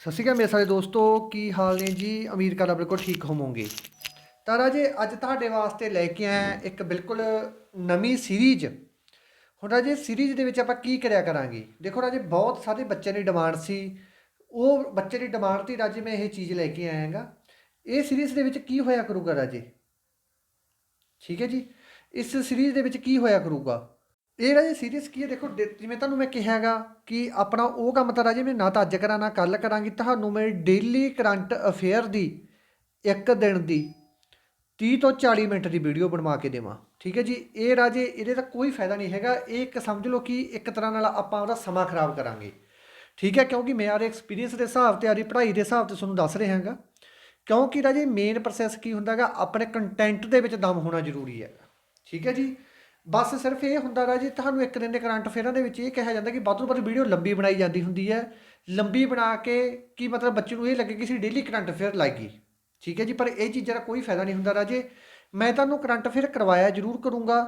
ਸਤਿ ਸ਼੍ਰੀ ਅਕਾਲ ਮੇਰੇ ਸਾਰੇ ਦੋਸਤੋ, ਕੀ ਹਾਲ ਨੇ ਜੀ? ਅਮੀਰ ਕਾਲਾ ਬਿਲਕੁਲ ਠੀਕ ਹੋਵੋਗੇ। ਤਾਂ ਰਾਜੇ, ਅੱਜ ਤੁਹਾਡੇ ਵਾਸਤੇ ਲੈ ਕੇ ਆਇਆ ਇੱਕ ਬਿਲਕੁਲ ਨਵੀਂ ਸੀਰੀਜ਼ ਹੁਣ ਰਾਜੇ ਸੀਰੀਜ਼ ਦੇ ਵਿੱਚ ਆਪਾਂ ਕੀ ਕਰਿਆ ਕਰਾਂਗੇ? ਦੇਖੋ ਰਾਜੇ, ਬਹੁਤ ਸਾਰੇ ਬੱਚਿਆਂ ਦੀ ਡਿਮਾਂਡ ਸੀ। ਉਹ ਬੱਚੇ ਦੀ ਡਿਮਾਂਡ ਤੇ ਰਾਜੇ ਮੈਂ ਇਹ ਚੀਜ਼ ਲੈ ਕੇ ਆਇਆ ਆਇਆਗਾ। ਇਹ ਸੀਰੀਜ਼ ਦੇ ਵਿੱਚ ਕੀ ਹੋਇਆ ਕਰੂਗਾ ਰਾਜੇ? ਠੀਕ ਹੈ ਜੀ। ਇਸ ਸੀਰੀਜ਼ ਦੇ ਵਿੱਚ ਕੀ ਹੋਇਆ ਕਰੂਗਾ? ਇਹ ਰਾਜੇ ਸੀਰੀਅਸ ਕੀ ਹੈ? ਦੇਖੋ ਡੇ- ਜਿਵੇਂ ਤੁਹਾਨੂੰ ਮੈਂ ਕਿਹਾ ਹੈਗਾ ਕਿ ਆਪਣਾ ਉਹ ਕੰਮ ਤਾਂ ਰਾਜੇ ਮੈਂ ਨਾ ਤਾਂ ਅੱਜ ਕਰਾਂ ਨਾ ਕੱਲ ਕਰਾਂਗੀ, ਤੁਹਾਨੂੰ ਮੈਂ ਡੇਲੀ ਕਰੰਟ ਅਫੇਅਰ ਦੀ ਇੱਕ ਦਿਨ ਦੀ 30 ਤੋਂ 40 ਮਿੰਟ ਦੀ ਵੀਡੀਓ ਬਣਵਾ ਕੇ ਦੇਵਾਂ। ਠੀਕ ਹੈ ਜੀ? ਇਹ ਰਾਜੇ ਇਹਦੇ ਦਾ ਕੋਈ ਫਾਇਦਾ ਨਹੀਂ ਹੈਗਾ। ਇਹ ਇੱਕ ਸਮਝ ਲਓ ਕਿ ਇੱਕ ਤਰ੍ਹਾਂ ਨਾਲ ਆਪਾਂ ਉਹਦਾ ਸਮਾਂ ਖਰਾਬ ਕਰਾਂਗੇ। ਠੀਕ ਹੈ? ਕਿਉਂਕਿ ਮੈਂ ਆਰੇ ਐਕਸਪੀਰੀਅੰਸ ਦੇ ਹਿਸਾਬ ਤੇ ਆਰੀ ਪੜ੍ਹਾਈ ਦੇ ਹਿਸਾਬ ਤੇ ਤੁਹਾਨੂੰ ਦੱਸ ਰਿਹਾ ਹਾਂਗਾ। ਕਿਉਂਕਿ ਰਾਜੇ ਮੇਨ ਪ੍ਰੋਸੈਸ ਕੀ ਹੁੰਦਾਗਾ ਆਪਣੇ ਕੰਟੈਂਟ ਦੇ ਵਿੱਚ ਦਮ ਹੋਣਾ ਜ਼ਰੂਰੀ ਹੈ ਠੀਕ ਹੈ ਜੀ? ਬਸ ਸਿਰਫ ਇਹ ਹੁੰਦਾ ਰਾਜੇ ਤੁਹਾਨੂੰ ਇੱਕ ਦਿਨ ਦੇ ਕਰੰਟ ਅਫੇਅਰਾਂ ਦੇ ਵਿੱਚ ਇਹ ਕਿਹਾ ਜਾਂਦਾ ਕਿ ਵੱਧ ਤੋਂ ਵੀਡੀਓ ਲੰਬੀ ਬਣਾਈ ਜਾਂਦੀ ਹੁੰਦੀ ਹੈ। ਲੰਬੀ ਬਣਾ ਕੇ ਕੀ ਮਤਲਬ ਬੱਚੇ ਨੂੰ ਇਹ ਲੱਗੇ ਕਿ ਅਸੀਂ ਡੇਲੀ ਕਰੰਟ ਅਫੇਅਰ ਲਾਈਏ। ਠੀਕ ਹੈ ਜੀ, ਪਰ ਇਹ ਚੀਜ਼ਾਂ ਦਾ ਕੋਈ ਫਾਇਦਾ ਨਹੀਂ ਹੁੰਦਾ ਰਾਜੇ ਮੈਂ ਤੁਹਾਨੂੰ ਕਰੰਟ ਅਫੇਅਰ ਕਰਵਾਇਆ ਜ਼ਰੂਰ ਕਰੂੰਗਾ।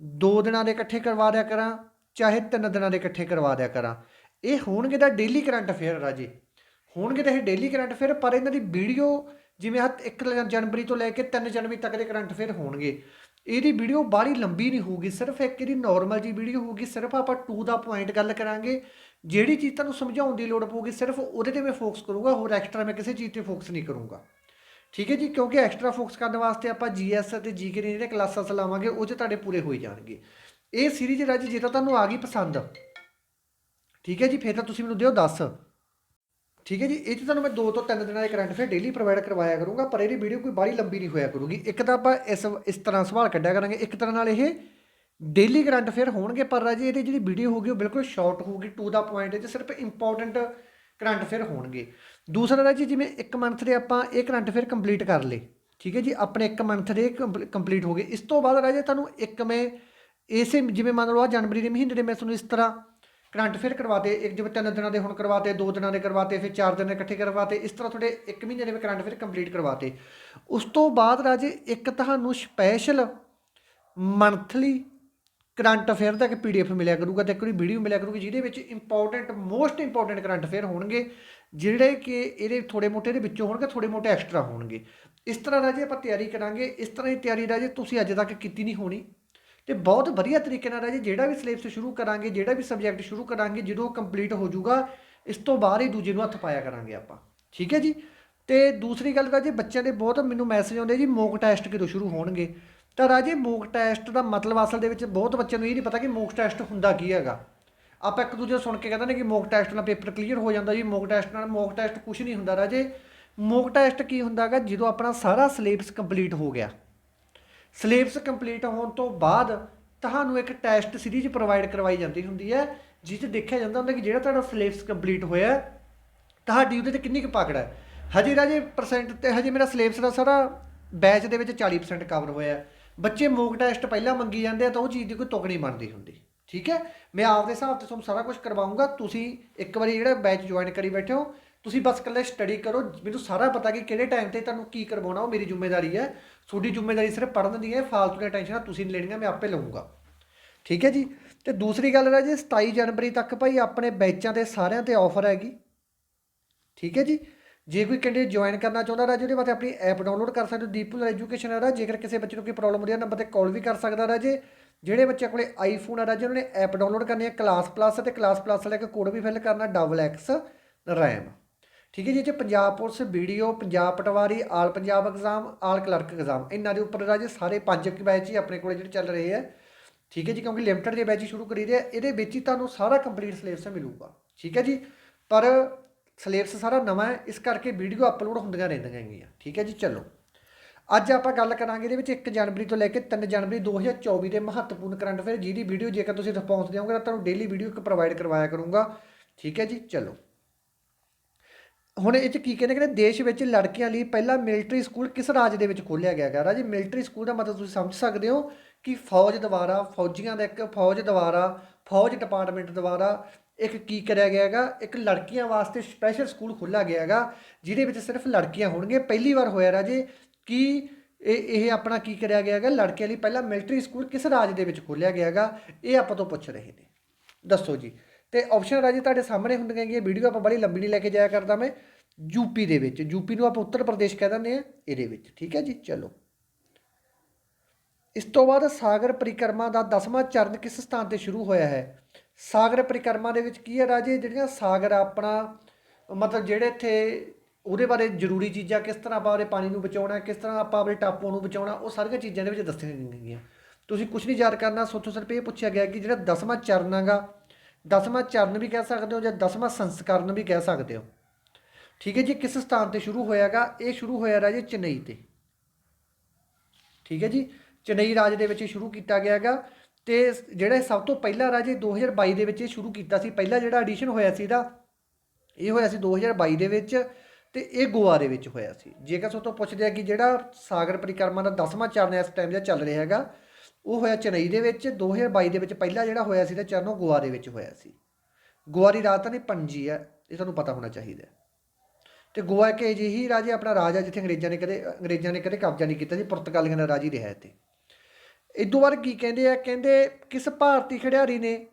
ਦੋ ਦਿਨਾਂ ਦੇ ਇਕੱਠੇ ਕਰਵਾ ਦਿਆ ਕਰਾਂ, ਚਾਹੇ ਤਿੰਨ ਦਿਨਾਂ ਦੇ ਇਕੱਠੇ ਕਰਵਾ ਦਿਆ ਕਰਾਂ। ਇਹ ਹੋਣਗੇ ਤਾਂ ਡੇਲੀ ਕਰੰਟ ਅਫੇਅਰ ਰਾਜੇ ਹੋਣਗੇ ਤਾਂ ਇਹ ਡੇਲੀ ਕਰੰਟ ਅਫੇਅਰ, ਪਰ ਇਹਨਾਂ ਦੀ ਵੀਡੀਓ ਜਿਵੇਂ ਹੱਥ 1 ਜਨਵਰੀ ਤੋਂ ਲੈ ਕੇ 3 ਜਨਵਰੀ ਤੱਕ ਦੇ ਕਰੰਟ ਅਫੇਅਰ ਹੋਣਗੇ। ਇਹਦੀ ਵੀਡੀਓ ਬਾਹਲੀ ਲੰਬੀ ਨਹੀਂ ਹੋਊਗੀ, ਸਿਰਫ ਇੱਕ ਇਹਦੀ ਨਾਰਮਲ ਜੀ ਵੀਡੀਓ ਹੋਊਗੀ, ਸਿਰਫ ਆਪਾਂ ਟੂ ਦਾ ਪੁਆਇੰਟ ਗੱਲ ਕਰਾਂਗੇ। ਜਿਹੜੀ ਚੀਜ਼ ਤੁਹਾਨੂੰ ਸਮਝਾਉਣ ਦੀ ਲੋੜ ਪਊਗੀ, ਸਿਰਫ ਉਹਦੇ ਤੇ ਮੈਂ ਫੋਕਸ ਕਰੂੰਗਾ, ਹੋਰ ਐਕਸਟਰਾ ਮੈਂ ਕਿਸੇ ਚੀਜ਼ ਤੇ ਫੋਕਸ ਨਹੀਂ ਕਰੂੰਗਾ। ਠੀਕ ਹੈ ਜੀ? ਕਿਉਂਕਿ ਐਕਸਟਰਾ ਫੋਕਸ ਕਰਨ ਵਾਸਤੇ ਆਪਾਂ ਜੀਐਸ ਅਤੇ ਜੀਕੇ ਦੀਆਂ ਜਿਹੜੇ ਕਲਾਸਾਂ ਚਲਾਵਾਂਗੇ ਉਹ 'ਚ ਤੁਹਾਡੇ ਪੂਰੇ ਹੋਈ ਜਾਣਗੇ। ਇਹ ਸੀਰੀਜ਼ ਰਾਜ ਜੇ ਤਾਂ ਤੁਹਾਨੂੰ ਆ ਗਈ ਪਸੰਦ। ਠੀਕ ਹੈ ਜੀ? ਫਿਰ ਤਾਂ ਤੁਸੀਂ ਮੈਨੂੰ ਦਿਓ 10 ਠੀਕ ਹੈ ਜੀ, ਇਹ 'ਚ ਤੁਹਾਨੂੰ ਮੈਂ ਦੋ ਤੋਂ ਤਿੰਨ ਦਿਨਾਂ ਦੇ ਕਰੰਟ ਫਿਰ ਡੇਲੀ ਪ੍ਰੋਵਾਈਡ ਕਰਵਾਇਆ ਕਰੂੰਗਾ, ਪਰ ਇਹਦੀ ਵੀਡੀਓ ਕੋਈ ਬਾਹਲੀ ਲੰਬੀ ਨਹੀਂ ਹੋਇਆ ਕਰੂਗੀ। ਇੱਕ ਤਾਂ ਆਪਾਂ ਇਸ ਇਸ ਤਰ੍ਹਾਂ ਸਵਾਲ ਕੱਢਿਆ ਕਰਾਂਗੇ, ਇੱਕ ਤਰ੍ਹਾਂ ਨਾਲ ਇਹ ਡੇਲੀ ਕਰੰਟ ਫੇਅਰ ਹੋਣਗੇ, ਪਰ ਰਾਜੇ ਇਹਦੀ ਜਿਹੜੀ ਵੀਡੀਓ ਹੋਊਗੀ ਉਹ ਬਿਲਕੁਲ ਸ਼ਾਰਟ ਹੋਊਗੀ ਟੂ ਦਾ ਪੁਆਇੰਟ ਹੈ ਸਿਰਫ ਇੰਪੋਰਟੈਂਟ ਕਰੰਟ ਫਿਰ ਹੋਣਗੇ। ਦੂਸਰਾ ਰਾਜੇ ਜਿਵੇਂ ਇੱਕ ਮੰਥ ਦੇ ਆਪਾਂ ਇਹ ਕਰੰਟ ਫੇਅਰ ਕੰਪਲੀਟ ਕਰ ਲਏ, ਠੀਕ ਹੈ ਜੀ, ਆਪਣੇ ਇੱਕ ਮੰਥ ਦੇ ਕੰਪਲੀਟ ਹੋ ਗਏ। ਇਸ ਤੋਂ ਬਾਅਦ ਰਾਜੇ ਤੁਹਾਨੂੰ ਇੱਕ ਮੈਂ, ਇਸੇ ਜਿਵੇਂ ਮੰਨ ਲਓ ਆ ਜਨਵਰੀ ਦੇ ਮਹੀਨੇ ਦੇ ਮੈਂ ਤੁਹਾਨੂੰ ਇਸ ਤਰ੍ਹਾਂ ਕਰੰਟ ਫਿਰ ਕਰਵਾਤੇ, ਇੱਕ ਜਿਵੇਂ ਤਿੰਨ ਦਿਨਾਂ ਦੇ ਹੁਣ ਕਰਵਾਤੇ, ਦੋ ਦਿਨਾਂ ਦੇ ਕਰਵਾਤੇ, ਫਿਰ ਚਾਰ ਦਿਨ ਦੇ ਇਕੱਠੇ ਕਰਵਾਤੇ, ਇਸ ਤਰ੍ਹਾਂ ਤੁਹਾਡੇ ਇੱਕ ਮਹੀਨੇ ਦੇ ਵਿੱਚ ਕਰੰਟ ਫਿਰ ਕੰਪਲੀਟ ਕਰਵਾਤੇ। ਉਸ ਤੋਂ ਬਾਅਦ ਰਾਜੇ ਇੱਕ ਤੁਹਾਨੂੰ ਸਪੈਸ਼ਲ ਮੰਥਲੀ ਕਰੰਟ ਅਫੇਅਰ ਦਾ ਇੱਕ ਪੀਡੀਐਫ ਮਿਲਿਆ ਕਰੂਗਾ ਤੇ ਇੱਕ ਵਾਰੀ ਵੀਡੀਓ ਮਿਲਿਆ ਕਰੂਗੀ ਜਿਹਦੇ ਵਿੱਚ important most important current affair ਹੋਣਗੇ, ਜਿਹੜੇ ਕਿ ਇਹਦੇ ਥੋੜੇ ਮੋਟੇ ਦੇ ਵਿੱਚੋਂ ਹੋਣਗੇ ਥੋੜੇ ਮੋਟੇ ਐਕਸਟਰਾ ਹੋਣਗੇ। ਇਸ ਤਰ੍ਹਾਂ ਰਾਜੇ ਆਪਾਂ ਤਿਆਰੀ ਕਰਾਂਗੇ, ਇਸ ਤਰ੍ਹਾਂ ਦੀ ਤਿਆਰੀ ਰਾਜੇ ਤੁਸੀਂ ਅੱਜ ਤੱਕ ਕੀਤੀ ਨਹੀਂ ਹੋਣੀ। ਤੇ ਬਹੁਤ ਵਧੀਆ ਤਰੀਕੇ ਨਾਲ ਰਾਜੇ, ਜਿਹੜਾ ਵੀ ਸਿਲੇਬਸ ਸ਼ੁਰੂ ਕਰਾਂਗੇ, ਜਿਹੜਾ ਵੀ ਸਬਜੈਕਟ ਸ਼ੁਰੂ ਕਰਾਂਗੇ, ਜਦੋਂ ਕੰਪਲੀਟ ਹੋ ਜਾਊਗਾ, ਇਸ ਤੋਂ ਬਾਅਦ ਹੀ ਦੂਜੇ ਨੂੰ ਹੱਥ ਪਾਇਆ ਕਰਾਂਗੇ ਆਪਾਂ। ਠੀਕ ਹੈ ਜੀ? ਤੇ ਦੂਸਰੀ ਗੱਲ ਰਾਜੇ, ਬੱਚਿਆਂ ਦੇ ਬਹੁਤ ਮੈਨੂੰ ਮੈਸੇਜ ਆਉਂਦੇ ਜੀ ਮੋਕ ਟੈਸਟ ਕਿਦੋਂ ਸ਼ੁਰੂ ਹੋਣਗੇ? ਤਾਂ ਰਾਜੇ ਮੋਕ ਟੈਸਟ ਦਾ ਮਤਲਬ ਅਸਲ ਦੇ ਵਿੱਚ ਬਹੁਤ ਬੱਚਿਆਂ ਨੂੰ ਇਹ ਨਹੀਂ ਪਤਾ ਕਿ ਮੋਕ ਟੈਸਟ ਹੁੰਦਾ ਕੀ ਹੈਗਾ। ਆਪਾਂ ਇੱਕ ਦੂਜੇ ਨੂੰ ਸੁਣ ਕੇ ਕਹਿੰਦੇ ਨੇ ਕਿ ਮੋਕ ਟੈਸਟ ਨਾਲ ਪੇਪਰ ਕਲੀਅਰ ਹੋ ਜਾਂਦਾ ਜੀ ਮੋਕ ਟੈਸਟ ਨਾਲ ਮੋਕ ਟੈਸਟ ਕੁਝ ਨਹੀਂ ਹੁੰਦਾ ਰਾਜੇ। ਮੋਕ ਟੈਸਟ ਕੀ ਹੁੰਦਾ ਹੈਗਾ ਜਦੋਂ ਆਪਣਾ ਸਾਰਾ ਸਿਲੇਬਸ ਕੰਪਲੀਟ ਹੋ ਗਿਆ। ਸਿਲੇਬਸ ਕੰਪਲੀਟ ਹੋਣ ਤੋਂ ਬਾਅਦ ਤੁਹਾਨੂੰ ਇੱਕ ਟੈਸਟ ਸੀਰੀਜ਼ ਪ੍ਰੋਵਾਈਡ ਕਰਵਾਈ ਜਾਂਦੀ ਹੁੰਦੀ ਹੈ, ਜਿਸ 'ਚ ਦੇਖਿਆ ਜਾਂਦਾ ਹੁੰਦਾ ਕਿ ਜਿਹੜਾ ਤੁਹਾਡਾ ਸਿਲੇਬਸ ਕੰਪਲੀਟ ਹੋਇਆ, ਤੁਹਾਡੀ ਉਹਦੇ ਤੇ ਕਿੰਨੀ ਕੁ ਪਕੜ ਹੈ। ਹਜੇ ਰਾਜੇ ਪਰਸੈਂਟ ਤੇ ਹਜੇ ਮੇਰਾ ਸਿਲੇਬਸ ਦਾ ਸਾਰਾ ਬੈਚ ਦੇ ਵਿੱਚ 40% ਕਵਰ ਹੋਇਆ ਬੱਚੇ ਮੋਕ ਟੈਸਟ ਪਹਿਲਾਂ ਮੰਗੀ ਜਾਂਦੇ ਆ ਤਾਂ ਉਹ ਚੀਜ਼ ਦੀ ਕੋਈ ਤੁਕ ਨਹੀਂ ਬਣਦੀ ਹੁੰਦੀ। ਠੀਕ ਹੈ? ਮੈਂ ਆਪਦੇ ਹਿਸਾਬ ਤੇ ਤੁਹਾਨੂੰ ਸਾਰਾ ਕੁਝ ਕਰਵਾਉਂਗਾ ਤੁਸੀਂ ਇੱਕ ਵਾਰੀ ਜਿਹੜਾ ਬੈਚ ਜੁਆਇਨ ਕਰੀ ਬੈਠੇ ਹੋ ਤੁਸੀਂ ਬਸ ਇਕੱਲੇ ਸਟੱਡੀ ਕਰੋ, ਮੈਨੂੰ ਸਾਰਾ ਪਤਾ ਕਿ ਕਿਹੜੇ ਟਾਈਮ ਤੇ ਤੁਹਾਨੂੰ ਕੀ ਕਰਵਾਉਣਾ, ਉਹ ਮੇਰੀ ਜ਼ਿੰਮੇਵਾਰੀ ਹੈ। ਤੁਹਾਡੀ ਜ਼ਿੰਮੇਵਾਰੀ ਸਿਰਫ ਪੜ੍ਹਨ ਦੀ ਹੈ, ਫਾਲਤੂ ਦੀਆਂ ਟੈਨਸ਼ਨਾਂ ਤੁਸੀਂ ਨਹੀਂ ਲੈਣੀਆਂ, ਮੈਂ ਆਪੇ ਲਵਾਂਗਾ ਠੀਕ ਹੈ ਜੀ? ਤੇ ਦੂਸਰੀ ਗੱਲ ਹੈ ਜੀ 27 ਜਨਵਰੀ ਤੱਕ ਭਾਈ ਆਪਣੇ ਬੈਚਾਂ ਤੇ ਸਾਰਿਆਂ ਤੇ ਆਫਰ ਹੈਗੀ। ਠੀਕ ਹੈ ਜੀ? ਜੇ ਕੋਈ ਕੈਂਡੀਡੇਟ ਜੁਆਇਨ ਕਰਨਾ ਚਾਹੁੰਦਾ ਰਾਜੇ ਉਹਦੇ ਵਾਸਤੇ ਆਪਣੀ ਐਪ ਡਾਊਨਲੋਡ ਕਰ ਸਕਦੇ ਹੋ ਦੀਪੂਲ ਐਜੂਕੇਸ਼ਨ ਹੈ ਜੇਕਰ ਕਿਸੇ ਬੱਚੇ ਨੂੰ ਕੋਈ ਪ੍ਰੋਬਲਮ ਹੁੰਦੀ ਹੈ ਨੰਬਰ ਤੇ ਕਾਲ ਵੀ ਕਰ ਸਕਦਾ ਰਾਜੇ ਜਿਹੜੇ ਬੱਚਿਆਂ ਕੋਲੇ ਆਈਫੋਨ ਆ ਰਾਜੇ ਉਹਨਾਂ ਨੇ ਐਪ ਡਾਊਨਲੋਡ ਕਰਨੀ ਹੈ ਕਲਾਸ ਪਲੱਸ ਤੇ ਕਲਾਸ ਪਲੱਸ ਵਾਲਾ ਇੱਕ ਕੋਡ ਵੀ ਫਿਲ ਕਰਨਾ ਡਬਲ ਐਕਸ ਰੈਮ ਠੀਕ ਹੈ ਜੀ ਇਹ Punjab police video Punjab patwari, all Punjab exam all clerk exam ਇਹਨਾਂ ਦੇ ਉੱਪਰ ਰਾਜੇ ਸਾਰੇ ਪੰਜ ਕੁ ਬੈਚ ਹੀ ਆਪਣੇ ਕੋਲੇ ਜਿਹੜੇ ਚੱਲ ਰਹੇ ਆ ਠੀਕ ਹੈ ਜੀ, ਕਿਉਂਕਿ ਲਿਮਟਿਡ ਦੇ ਬੈਚ ਹੀ ਸ਼ੁਰੂ ਕਰੀ ਦੇ ਇਹਦੇ ਵਿੱਚ ਹੀ ਤੁਹਾਨੂੰ ਸਾਰਾ ਕੰਪਲੀਟ ਸਿਲੇਬਸ ਮਿਲੂਗਾ। ਠੀਕ ਹੈ ਜੀ, ਪਰ ਸਿਲੇਬਸ ਸਾਰਾ ਨਵਾਂ ਹੈ, ਇਸ ਕਰਕੇ ਵੀਡੀਓ ਅਪਲੋਡ ਹੁੰਦੀਆਂ ਰਹਿੰਦੀਆਂ ਹੈਗੀਆਂ। ਠੀਕ ਹੈ ਜੀ, ਚਲੋ। ਅੱਜ ਆਪਾਂ ਗੱਲ ਕਰਾਂਗੇ ਇਹਦੇ ਵਿੱਚ 1 ਜਨਵਰੀ ਤੋਂ ਲੈ ਕੇ 3 ਜਨਵਰੀ 2024 ਦੇ ਮਹੱਤਵਪੂਰਨ ਕਰੰਟ ਅਫੇਅਰ, ਜਿਹਦੀ ਵੀਡੀਓ ਜੇਕਰ ਤੁਸੀਂ ਰਿਸਪੌਂਸ ਦਿਓਗੇ ਤਾਂ ਤੁਹਾਨੂੰ ਡੇਲੀ ਵੀਡੀਓ ਇੱਕ ਪ੍ਰੋਵਾਈਡ ਕਰਵਾਇਆ ਕਰੂੰਗਾ। ਠੀਕ ਹੈ ਜੀ, ਚਲੋ। ਹੁਣ ਇਹ ਚ ਕੀ ਕਹਿੰਦੇ ਕਹਿੰਦੇ ਦੇਸ਼ ਵਿੱਚ ਲੜਕੀਆਂ ਲਈ ਪਹਿਲਾ ਮਿਲਟਰੀ ਸਕੂਲ ਕਿਸ ਰਾਜ ਦੇ ਵਿੱਚ ਖੋਲ੍ਹਿਆ ਗਿਆ ਹੈਗਾ? ਰਾਜੀ ਮਿਲਟਰੀ ਸਕੂਲ ਦਾ ਮਤਲਬ ਤੁਸੀਂ ਸਮਝ ਸਕਦੇ ਹੋ ਕਿ ਫੌਜ ਦੁਆਰਾ, ਫੌਜੀਆਂ ਦਾ ਇੱਕ ਫੌਜ ਦੁਆਰਾ, ਫੌਜ ਡਿਪਾਰਟਮੈਂਟ ਦੁਆਰਾ ਇੱਕ ਕੀ ਕਰਿਆ ਗਿਆ ਹੈਗਾ? ਇੱਕ ਲੜਕੀਆਂ ਵਾਸਤੇ ਸਪੈਸ਼ਲ ਸਕੂਲ ਖੋਲ੍ਹਿਆ ਗਿਆ ਹੈਗਾ, ਜਿਹਦੇ ਵਿੱਚ ਸਿਰਫ ਲੜਕੀਆਂ ਹੋਣਗੀਆਂ। ਪਹਿਲੀ ਵਾਰ ਹੋਇਆ ਰਾਜੇ ਕਿ ਇਹ ਇਹ ਆਪਣਾ ਕੀ ਕਰਿਆ ਗਿਆ ਹੈਗਾ? ਲੜਕੀਆਂ ਲਈ ਪਹਿਲਾ ਮਿਲਟਰੀ ਸਕੂਲ ਕਿਸ ਰਾਜ ਦੇ ਵਿੱਚ ਖੋਲ੍ਹਿਆ ਗਿਆ ਹੈਗਾ? ਇਹ ਆਪਾਂ ਤੋਂ ਪੁੱਛ ਰਹੇ ਨੇ। ਦੱਸੋ ਜੀ। ਤੇ ਆਪਸ਼ਨ ਰਾਜੇ ਤੁਹਾਡੇ ਸਾਹਮਣੇ ਹੁੰਦੀਆਂ ਹੈਗੀਆਂ ਵੀਡੀਓ ਆਪਾਂ ਬੜੀ ਲੰਬੀ ਨਹੀਂ ਲੈ ਕੇ ਜਾਇਆ ਕਰਦਾ ਮੈਂ। ਯੂਪੀ ਦੇ ਵਿੱਚ ਯੂਪੀ ਨੂੰ ਆਪਾਂ ਉੱਤਰ ਪ੍ਰਦੇਸ਼ ਕਹਿ ਦਿੰਦੇ ਆ ਇਹਦੇ ਵਿੱਚ, ਠੀਕ ਹੈ ਜੀ? ਚਲੋ। ਇਸ ਤੋਂ ਬਾਅਦ ਸਾਗਰ ਪਰਿਕਰਮਾ ਦਾ 10ਵਾਂ ਚਰਨ ਕਿਸ ਸਥਾਨ ਤੇ ਸ਼ੁਰੂ ਹੋਇਆ ਹੈ? ਸਾਗਰ ਪਰਿਕਰਮਾ ਦੇ ਵਿੱਚ ਕੀ ਹੈ ਰਾਜੇ? ਜਿਹੜੀਆਂ ਸਾਗਰ ਆਪਣਾ, ਮਤਲਬ ਜਿਹੜੇ ਇੱਥੇ ਉਹਦੇ ਬਾਰੇ ਜ਼ਰੂਰੀ ਚੀਜ਼ਾਂ ਕਿਸ ਤਰ੍ਹਾਂ ਆਪਾਂ ਆਪਣੇ ਪਾਣੀ ਨੂੰ ਬਚਾਉਣਾ, ਕਿਸ ਤਰ੍ਹਾਂ ਆਪਾਂ ਆਪਣੇ ਟਾਪੂਆਂ ਨੂੰ ਬਚਾਉਣਾ, ਉਹ ਸਾਰੀਆਂ ਚੀਜ਼ਾਂ ਦੇ ਵਿੱਚ ਦੱਸੀਆਂ ਗਈਆਂ। ਤੁਸੀਂ ਕੁਝ ਨਹੀਂ ਯਾਦ ਕਰਨਾ ਸੋਚੋ ਸਿਰਫ ਇਹ ਪੁੱਛਿਆ ਗਿਆ ਕਿ ਜਿਹੜਾ 10ਵਾਂ ਚਰਨ ਹੈਗਾ 10ਵਾਂ ਚਰਨ ਵੀ ਕਹਿ ਸਕਦੇ ਹੋ ਜਾਂ 10ਵਾਂ ਸੰਸਕਰਨ ਵੀ ਕਹਿ ਸਕਦੇ ਹੋ? ਠੀਕ ਹੈ ਜੀ, ਕਿਸ ਸਥਾਨ ਤੇ ਸ਼ੁਰੂ ਹੋਇਆਗਾ? ਇਹ ਸ਼ੁਰੂ ਹੋਇਆ ਰਾਜੇ ਚੇਨਈ ਤੇ। ਠੀਕ ਹੈ ਜੀ, ਚੇਨਈ ਰਾਜ ਦੇ ਵਿੱਚ ਸ਼ੁਰੂ ਕੀਤਾ ਗਿਆ ਹੈਗਾ ਤੇ ਜਿਹੜਾ ਸਭ ਤੋਂ ਪਹਿਲਾ ਰਾਜੇ 2022 ਦੇ ਵਿੱਚ ਇਹ ਸ਼ੁਰੂ ਕੀਤਾ ਸੀ। ਪਹਿਲਾ ਜਿਹੜਾ ਐਡੀਸ਼ਨ ਹੋਇਆ ਸੀ ਇਹਦਾ, ਇਹ ਹੋਇਆ ਸੀ 2022 ਦੇ ਵਿੱਚ ਤੇ ਇਹ ਗੋਆ ਦੇ ਵਿੱਚ ਹੋਇਆ ਸੀ। ਜੇਕਰ ਸੋ ਤੋਂ ਪੁੱਛਦੇ ਆ ਕਿ ਜਿਹੜਾ ਸਾਗਰ ਪਰਿਕਰਮਾ ਦਾ 10ਵਾਂ ਚਰਨ ਇਸ ਟਾਈਮ ਦਾ ਚੱਲ ਰਿਹਾ ਹੈਗਾ, ਉਹ ਹੋਇਆ ਚੇਨਈ ਦੇ ਵਿੱਚ। 2022 ਦੇ ਵਿੱਚ ਪਹਿਲਾ ਜਿਹੜਾ ਹੋਇਆ ਸੀ ਤਾਂ ਚਰਨ ਉਹ ਗੋਆ ਦੇ ਵਿੱਚ ਹੋਇਆ ਸੀ। ਗੋਆ ਦੀ ਰਾਜਧਾਨੀ ਪਣਜੀ ਹੈ, ਇਹ ਤੁਹਾਨੂੰ ਪਤਾ ਹੋਣਾ ਚਾਹੀਦਾ ਤੇ ਗੋਆ ਇੱਕ ਅਜਿਹੀ ਰਾਜੇ ਆਪਣਾ ਰਾਜ ਹੈ ਜਿੱਥੇ ਅੰਗਰੇਜ਼ਾਂ ਨੇ ਕਦੇ, ਅੰਗਰੇਜ਼ਾਂ ਨੇ ਕਦੇ ਕਬਜ਼ਾ ਨਹੀਂ ਕੀਤਾ ਸੀ ਪੁਰਤਗਾਲੀਆਂ ਦਾ ਰਾਜ ਹੀ ਰਿਹਾ ਇੱਥੇ। ਇਦੋਂ ਬਾਅਦ ਕੀ ਕਹਿੰਦੇ ਆ? ਕਹਿੰਦੇ ਕਿਸ ਭਾਰਤੀ ਖਿਡਾਰੀ ਨੇ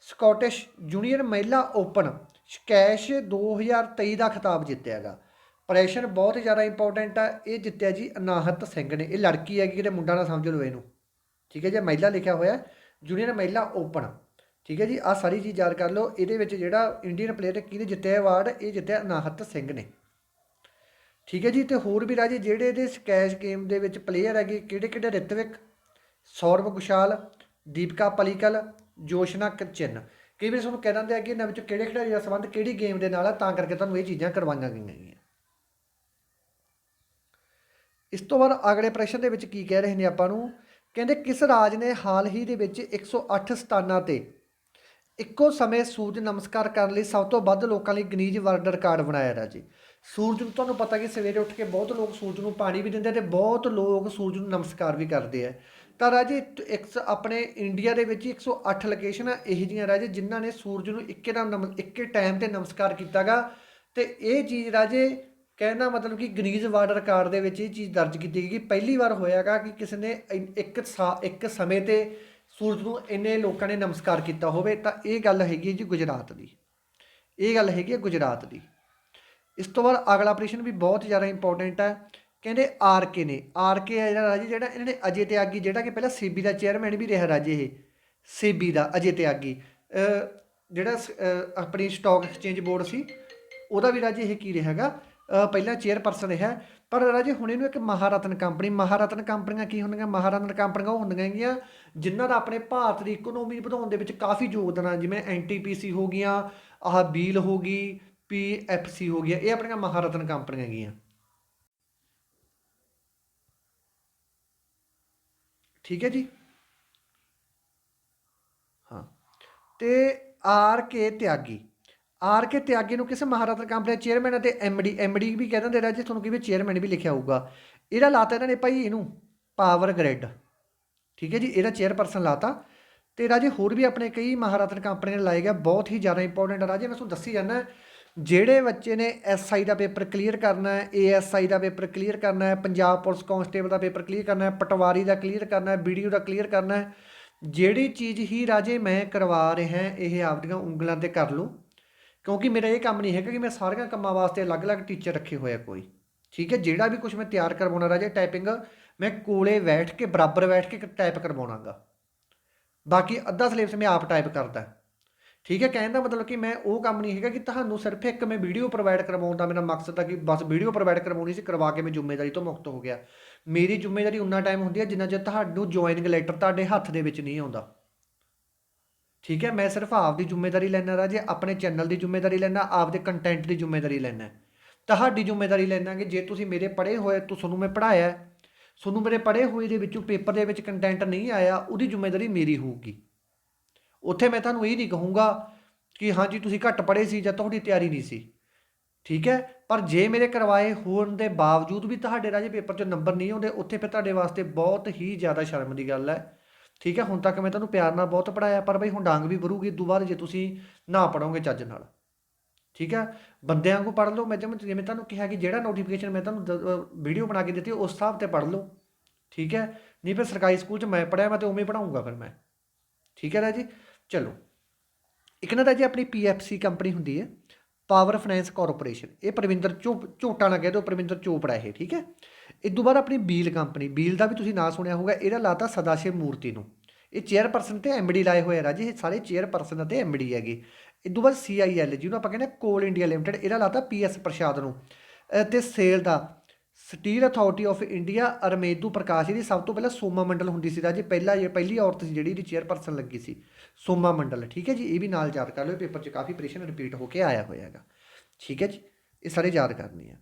ਸਕਾਟਿਸ਼ ਜੂਨੀਅਰ ਮਹਿਲਾ ਓਪਨ ਸਕੈਸ਼ 2023 ਦਾ ਖਿਤਾਬ ਜਿੱਤਿਆ ਜਿੱਤਿਆਗਾ ਪ੍ਰੈਸ਼ਨ ਬਹੁਤ ਜ਼ਿਆਦਾ ਇੰਪੋਰਟੈਂਟ ਆ, ਇਹ ਜਿੱਤਿਆ ਜੀ ਅਨਾਹਤ ਸਿੰਘ ਨੇ। ਇਹ ਲੜਕੀ ਹੈਗੀ, ਕਿਤੇ ਮੁੰਡਾ ਨਾ ਸਮਝ ਲਓ ਇਹਨੂੰ। ਠੀਕ ਹੈ ਜੀ ਮਹਿਲਾ ਲਿਖਿਆ ਹੋਇਆ ਜੂਨੀਅਰ ਮਹਿਲਾ ਓਪਨ ਠੀਕ ਹੈ ਜੀ ਆ ਸਾਰੀ ਚੀਜ਼ ਯਾਦ ਕਰ ਲਓ, ਇਹਦੇ ਵਿੱਚ ਜਿਹੜਾ ਇੰਡੀਅਨ ਪਲੇਅਰ ਕਿਹਨੇ ਜਿੱਤਿਆ ਅਵਾਰਡ ਇਹ ਜਿੱਤਿਆ ਅਨਾਹਤ ਸਿੰਘ ਨੇ। ਠੀਕ ਹੈ ਜੀ, ਤੇ ਹੋਰ ਵੀ ਰਾਜੇ ਜਿਹੜੇ ਇਹਦੇ ਸਕੈਸ਼ ਗੇਮ ਦੇ ਵਿੱਚ ਪਲੇਅਰ ਹੈਗੇ ਕਿਹੜੇ ਕਿਹੜੇ ਰਿਤਵਿਕ? ਸੌਰਵ ਗੁਸ਼ਾਲ ਦੀਪਕਾ ਪਲੀਕਲ, ਜੋਸ਼ਨਾ ਕਚਿਨ ਕਈ ਵਾਰ ਤੁਹਾਨੂੰ ਕਹਿ ਦਿੰਦੇ ਆ ਕਿ ਇਹਨਾਂ ਵਿੱਚੋਂ ਕਿਹੜੇ ਖਿਡਾਰੀ ਦਾ ਸੰਬੰਧ ਕਿਹੜੀ ਗੇਮ ਦੇ ਨਾਲ ਆ, ਤਾਂ ਕਰਕੇ ਤੁਹਾਨੂੰ ਇਹ ਚੀਜ਼ਾਂ ਕਰਵਾਈਆਂ ਗਈਆਂ ਹੈਗੀਆਂ। ਇਸ ਤੋਂ ਬਾਅਦ ਅਗਲੇ ਪ੍ਰਸ਼ਨ ਦੇ ਵਿੱਚ ਕੀ ਕਹਿ ਰਹੇ ਨੇ ਆਪਾਂ ਨੂੰ? ਕਹਿੰਦੇ, ਕਿਸ ਰਾਜ ਨੇ ਹਾਲ ਹੀ ਦੇ ਵਿੱਚ 108 ਸਥਾਨਾਂ ਤੇ ਇੱਕੋ ਸਮੇਂ ਸੂਰਜ ਨਮਸਕਾਰ ਕਰਨ ਲਈ ਸਭ ਤੋਂ ਵੱਧ ਲੋਕਾਂ ਲਈ ਗਨੀਜ ਵਰਲਡ ਰਿਕਾਰਡ ਬਣਾਇਆ ਰਾਜੀ ਸੂਰਜ ਨੂੰ ਤੁਹਾਨੂੰ ਪਤਾ ਕਿ ਸਵੇਰੇ ਉੱਠ ਕੇ ਬਹੁਤ ਲੋਕ ਸੂਰਜ ਨੂੰ ਪਾਣੀ ਵੀ ਦਿੰਦੇ ਆ ਤੇ ਬਹੁਤ ਲੋਕ ਸੂਰਜ ਨੂੰ ਨਮਸਕਾਰ ਵੀ ਕਰਦੇ ਆ। ਤਾਂ ਰਾਜੇ ਇੱਕ ਆਪਣੇ ਇੰਡੀਆ ਦੇ ਵਿੱਚ ਹੀ 108 ਲੋਕੇਸ਼ਨ ਆ ਇਹੋ ਜਿਹੀਆਂ ਰਾਜੇ ਜਿਨ੍ਹਾਂ ਨੇ ਸੂਰਜ ਨੂੰ ਇੱਕੇ ਦਾ ਨਮ, ਇੱਕੇ ਟਾਈਮ ਤੇ ਨਮਸਕਾਰ ਕੀਤਾਗਾ। ਤੇ ਇਹ ਚੀਜ਼ ਰਾਜੇ ਕਹਿੰਦਾ ਮਤਲਬ ਕਿ ਗਨੀਜ਼ ਵਰਲਡ ਰਿਕਾਰਡ ਦੇ ਵਿੱਚ ਇਹ ਚੀਜ਼ ਦਰਜ ਕੀਤੀ ਗਈ ਕਿ ਪਹਿਲੀ ਵਾਰ ਹੋਇਆਗਾ ਕਿ ਕਿਸੇ ਨੇ ਇੱਕ ਸਾ- ਇੱਕ ਸਮੇਂ ਤੇ ਸੂਰਜ ਨੂੰ ਇੰਨੇ ਲੋਕਾਂ ਨੇ ਨਮਸਕਾਰ ਕੀਤਾ ਹੋਵੇ ਤਾਂ ਇਹ ਗੱਲ ਹੈਗੀ ਹੈ ਜੀ ਗੁਜਰਾਤ ਦੀ। ਇਹ ਗੱਲ ਹੈਗੀ ਹੈ ਗੁਜਰਾਤ ਦੀ। ਇਸ ਤੋਂ ਬਾਅਦ ਅਗਲਾ ਪ੍ਰਸ਼ਨ ਵੀ ਬਹੁਤ ਜ਼ਿਆਦਾ ਇੰਪੋਰਟੈਂਟ ਹੈ। ਕਹਿੰਦੇ ਆਰ ਕੇ ਨੇ। ਆਰ ਕੇ ਹੈ ਜਿਹੜਾ ਰਾਜੀ, ਜਿਹੜਾ ਇਹਨਾਂ ਨੇ ਅਜੇ ਤਿਆਗੀ, ਜਿਹੜਾ ਕਿ ਪਹਿਲਾਂ ਸੀਬੀ ਦਾ ਚੇਅਰਮੈਨ ਵੀ ਰਿਹਾ ਰਾਜੇ ਇਹ। ਸੀਬੀ ਦਾ ਅਜੇ ਤਿਆਗੀ। ਜਿਹੜਾ ਸ- ਆਪਣੀ ਸਟਾਕ ਐਕਸਚੇਂਜ ਬੋਰਡ ਸੀ, ਉਹਦਾ ਵੀ ਰਾਜੇ ਇਹ ਕੀ ਰਿਹਾ ਹੈਗਾ? ਪਹਿਲਾਂ ਚੇਅਰਪਰਸਨ ਰਿਹਾ। ਪਰ ਰਾਜੇ, ਹੁਣ ਇਹਨੂੰ ਇੱਕ ਮਹਾਰਤਨ ਕੰਪਨੀ ਮਹਾਰਤਨ ਕੰਪਨੀਆਂ ਕੀ ਹੁੰਦੀਆਂ? ਮਹਾਰਤਨ ਕੰਪਨੀਆਂ ਉਹ ਹੁੰਦੀਆਂ ਹੈਗੀਆਂ, ਜਿਨ੍ਹਾਂ ਦਾ ਆਪਣੇ ਭਾਰਤ ਦੀ ਇਕਨੋਮੀ ਵਧਾਉਣ ਦੇ ਵਿੱਚ ਕਾਫੀ ਯੋਗਦਾਨ ਆ। ਜਿਵੇਂ ਐਨਟੀਪੀਸੀ ਹੋ ਗਈਆਂ, ਆਹ ਬੀਲ ਹੋ ਗਈ ਪੀਐਫਸੀ ਹੋ ਗਿਆ ਇਹ ਆਪਣੀਆਂ ਮਹਾਰਤਨ ਕੰਪਨੀਆਂ ਹੈਗੀਆਂ। ਠੀਕ ਹੈ ਜੀ? ਹਾਂ। ਤੇ ਆਰ ਕੇ ਤਿਆਗੀ। ਆਰ ਕੇ ਤਿਆਗੀ ਨੂੰ ਕਿਸੇ ਮਹਾਰਤਨ ਕੰਪਨੀ ਚੇਅਰਮੈਨ ਅਤੇ ਐਮਡੀ ਐਮਡੀ ਵੀ ਕਹਿ ਦਿੰਦੇ ਰਾਜੇ, ਤੁਹਾਨੂੰ ਕਿਵੇਂ ਚੇਅਰਮੈਨ ਵੀ ਲਿਖਿਆ ਹੋਊਗਾ। ਇਹਦਾ ਲਾਤਾ ਇਹਨਾਂ ਨੇ ਭਾਈ ਇਹਨੂੰ ਪਾਵਰ ਗ੍ਰਿਡ ਠੀਕ ਹੈ ਜੀ, ਇਹਦਾ ਚੇਅਰਪਰਸਨ ਲਾਤਾ। ਤੇ ਰਾਜੇ, ਹੋਰ ਵੀ ਆਪਣੇ ਕਈ ਮਹਾਰਤਨ ਕੰਪਨੀਆਂ ਨੇ ਲਾਏ ਗਿਆ, ਬਹੁਤ ਹੀ ਜ਼ਿਆਦਾ ਇੰਪੋਰਟੈਂਟ ਰਾਜੇ, ਮੈਂ ਤੁਹਾਨੂੰ ਦੱਸੀ ਜਾਂਦਾ, ਜਿਹੜੇ ਬੱਚੇ ਨੇ ਐਸਆਈ ਦਾ ਪੇਪਰ ਕਲੀਅਰ ਕਰਨਾ ਹੈ ਏਐਸਆਈ ਦਾ ਪੇਪਰ ਕਲੀਅਰ ਕਰਨਾ ਹੈ, ਪੰਜਾਬ ਪੁਲਿਸ ਕਾਂਸਟੇਬਲ ਦਾ ਪੇਪਰ ਕਲੀਅਰ ਕਰਨਾ ਹੈ, ਪਟਵਾਰੀ ਦਾ ਕਲੀਅਰ ਕਰਨਾ ਹੈ ਵੀਡੀਓ ਦਾ ਕਲੀਅਰ ਕਰਨਾ ਹੈ, ਜਿਹੜੀ ਚੀਜ਼ ਹੀ ਰਾਜੇ ਮੈਂ ਕਰਵਾ ਰਿਹਾ, ਇਹ ਆਪਦੀਆਂ ਉਂਗਲਾਂ ਤੇ ਕਰ ਲਓ ਕਿਉਂਕਿ ਮੇਰਾ ਇਹ ਕੰਮ ਨਹੀਂ ਹੈਗਾ ਕਿ ਮੈਂ ਸਾਰੀਆਂ ਕੰਮਾਂ ਵਾਸਤੇ ਅਲੱਗ-ਅਲੱਗ ਟੀਚਰ ਰੱਖੇ ਹੋਏ ਆ ਕੋਈ। ਠੀਕ ਹੈ, ਜਿਹੜਾ ਵੀ ਕੁਝ ਮੈਂ ਤਿਆਰ ਕਰਵਾਉਣਾ ਰਾਜੇ ਟਾਈਪਿੰਗ ਮੈਂ ਕੋਲੇ ਬੈਠ ਕੇ, ਬਰਾਬਰ ਬੈਠ ਕੇ ਟਾਈਪ ਕਰਵਾਉਣਾਗਾ। ਬਾਕੀ ਅੱਧਾ ਸਿਲੇਬਸ ਮੈਂ ਆਪ ਟਾਈਪ ਕਰਦਾ। ਠੀਕ ਹੈ, ਕਹਿਣ ਦਾ ਮਤਲਬ ਕਿ ਮੈਂ ਉਹ ਕੰਮ ਨਹੀਂ ਹੈਗਾ ਕਿ ਤੁਹਾਨੂੰ ਸਿਰਫ ਇੱਕ ਮੈਂ ਵੀਡੀਓ ਪ੍ਰੋਵਾਈਡ ਕਰਵਾਉਣ ਦਾ ਮੇਰਾ ਮਕਸਦ ਆ ਕਿ ਬਸ ਵੀਡੀਓ ਪ੍ਰੋਵਾਈਡ ਕਰਵਾਉਣੀ ਸੀ, ਕਰਵਾ ਕੇ ਮੈਂ ਜ਼ਿੰਮੇਵਾਰੀ ਤੋਂ ਮੁਕਤ ਹੋ ਗਿਆ। ਮੇਰੀ ਜ਼ਿੰਮੇਵਾਰੀ ਉਨਾ ਟਾਈਮ ਹੁੰਦੀ ਹੈ ਜਿੰਨਾ ਚਿਰ ਤੁਹਾਨੂੰ ਜੁਆਇਨਿੰਗ ਲੈਟਰ ਤੁਹਾਡੇ ਹੱਥ ਦੇ ਵਿੱਚ ਨਹੀਂ ਆਉਂਦਾ। ਠੀਕ ਹੈ, ਮੈਂ ਸਿਰਫ ਆਪ ਦੀ ਜ਼ਿੰਮੇਵਾਰੀ ਲੈਣਾ ਰਾਜੇ। ਆਪਣੇ ਚੈਨਲ ਦੀ ਜ਼ਿੰਮੇਵਾਰੀ ਲੈਣਾ ਆਪ ਦੇ ਕੰਟੈਂਟ ਦੀ ਜ਼ਿੰਮੇਵਾਰੀ ਲੈਣਾ ਤੁਹਾਡੀ ਜ਼ਿੰਮੇਵਾਰੀ ਲੈਣਾ ਕਿ ਜੇ ਤੁਸੀਂ ਮੇਰੇ ਪੜ੍ਹੇ ਹੋਏ ਤੁਹਾਨੂੰ ਮੈਂ ਪੜ੍ਹਾਇਆ ਤੁਹਾਨੂੰ ਮੇਰੇ ਪੜ੍ਹੇ ਹੋਏ ਦੇ ਵਿੱਚੋਂ ਪੇਪਰ ਦੇ ਵਿੱਚ ਕੰਟੈਂਟ ਨਹੀਂ ਆਇਆ, ਉਹਦੀ ਜ਼ਿੰਮੇਵਾਰੀ ਮੇਰੀ ਹੋਊਗੀ। ਉੱਥੇ ਮੈਂ ਤੁਹਾਨੂੰ ਇਹ ਨਹੀਂ ਕਹੂੰਗਾ ਕਿ ਹਾਂਜੀ ਤੁਸੀਂ ਘੱਟ ਪੜ੍ਹੇ ਸੀ ਜਾਂ ਤੁਹਾਡੀ ਤਿਆਰੀ ਨਹੀਂ ਸੀ। ਠੀਕ ਹੈ, ਪਰ ਜੇ ਮੇਰੇ ਕਰਵਾਏ ਹੋਣ ਦੇ ਬਾਵਜੂਦ ਵੀ ਤੁਹਾਡੇ ਰਾਜੇ ਪੇਪਰ 'ਚ ਨੰਬਰ ਨਹੀਂ ਆਉਂਦੇ, ਉੱਥੇ ਫਿਰ ਤੁਹਾਡੇ ਵਾਸਤੇ ਬਹੁਤ ਹੀ ਜ਼ਿਆਦਾ ਸ਼ਰਮ ਦੀ ਗੱਲ ਹੈ। ਠੀਕ ਹੈ, ਹੁਣ ਤੱਕ ਮੈਂ ਤੁਹਾਨੂੰ ਪਿਆਰ ਨਾਲ ਬਹੁਤ ਪੜਾਇਆ ਪਰ ਬਈ ਹੁਣ ਡਾਂਗ ਵੀ ਭਰੂਗੀ ਇਦੋਂ ਬਾਅਦ ਜੇ ਤੁਸੀਂ ਨਾ ਪੜੋਗੇ ਚੱਜ ਨਾਲ। ਠੀਕ ਹੈ, ਬੰਦਿਆਂ ਨੂੰ ਪੜ੍ਹ ਲਓ, ਮੈਂ ਜਿਵੇਂ ਜਿਵੇਂ ਤੁਹਾਨੂੰ ਕਿਹਾ ਕਿ ਜਿਹੜਾ ਨੋਟੀਫਿਕੇਸ਼ਨ ਮੈਂ ਤੁਹਾਨੂੰ ਵੀਡੀਓ ਬਣਾ ਕੇ ਦਿੱਤੀ, ਉਸ ਹਿਸਾਬ ਤੇ ਪੜ੍ਹ ਲਓ। ਠੀਕ ਹੈ, ਨਹੀਂ ਫਿਰ ਸਰਕਾਰੀ ਸਕੂਲ 'ਚ ਮੈਂ ਪੜਿਆ ਮੈਂ ਤੇ ਉਵੇਂ ਪੜਾਉਂਗਾ ਫਿਰ ਮੈਂ। ਠੀਕ ਹੈ ਰਾਜੀ, ਚਲੋ। ਇੱਕ ਨਾ ਤਾਂ ਜੀ ਆਪਣੀ ਪੀਐਫਸੀ ਕੰਪਨੀ ਹੁੰਦੀ ਹੈ ਪਾਵਰ ਫਾਈਨੈਂਸ ਕਾਰਪੋਰੇਸ਼ਨ ਇਹ ਪ੍ਰਵਿੰਦਰ ਚੋ ਝੋਟਾ ਨਾ ਕਹਿ ਦਿਓ, ਪ੍ਰਵਿੰਦਰ ਚੋਪੜਾ ਇਹ, ਠੀਕ ਹੈ। ਇਸ ਤੋਂ ਬਾਅਦ ਆਪਣੀ ਬੀਲ ਕੰਪਨੀ, ਬੀਲ ਦਾ ਵੀ ਤੁਸੀਂ ਨਾਂ ਸੁਣਿਆ ਹੋਊਗਾ, ਇਹਦਾ ਲਾਤਾ ਸਦਾਸ਼ਿਵ ਮੂਰਤੀ ਨੂੰ। ਇਹ ਚੇਅਰਪਰਸਨ ਤੇ ਐਮਡੀ ਲਾਏ ਹੋਏ ਆ ਰਾਜੇ, ਇਹ ਸਾਰੇ ਚੇਅਰਪਰਸਨ ਅਤੇ ਐਮਡੀ ਹੈਗੇ। ਇਸ ਤੋਂ ਬਾਅਦ ਸੀਆਈਐਲ ਜਿਹਨੂੰ ਆਪਾਂ ਕਹਿੰਦੇ ਕੋਲ ਇੰਡੀਆ ਲਿਮਟਿਡ, ਇਹਦਾ ਲਾਤਾ ਪੀਐਸ ਪ੍ਰਸ਼ਾਦ ਨੂੰ। ਅਹ ਤੇ SAIL the, steel authority of India Amarendu Prakash, ਇਹਦੀ ਸਭ ਤੋਂ ਪਹਿਲਾਂ ਸੋਮਾ ਮੰਡਲ ਹੁੰਦੀ ਸੀ ਰਾਜੇ, ਪਹਿਲਾ ਇਹ, ਪਹਿਲੀ ਔਰਤ ਸੀ ਜਿਹੜੀ ਇਹਦੀ ਚੇਅਰਪਰਸਨ ਲੱਗੀ ਸੀ, ਸੋਮਾ ਮੰਡਲ। ਠੀਕ ਹੈ ਜੀ, ਇਹ ਵੀ ਨਾਲ ਯਾਦ ਕਰ ਲਿਓ, ਪੇਪਰ 'ਚ ਕਾਫੀ ਪ੍ਰਸ਼ਨ ਰਿਪੀਟ ਹੋ ਕੇ ਆਇਆ ਹੋਇਆ ਹੈਗਾ। ਠੀਕ ਹੈ ਜੀ, ਇਹ ਸਾਰੇ ਯਾਦ ਕਰਨੀ ਆ।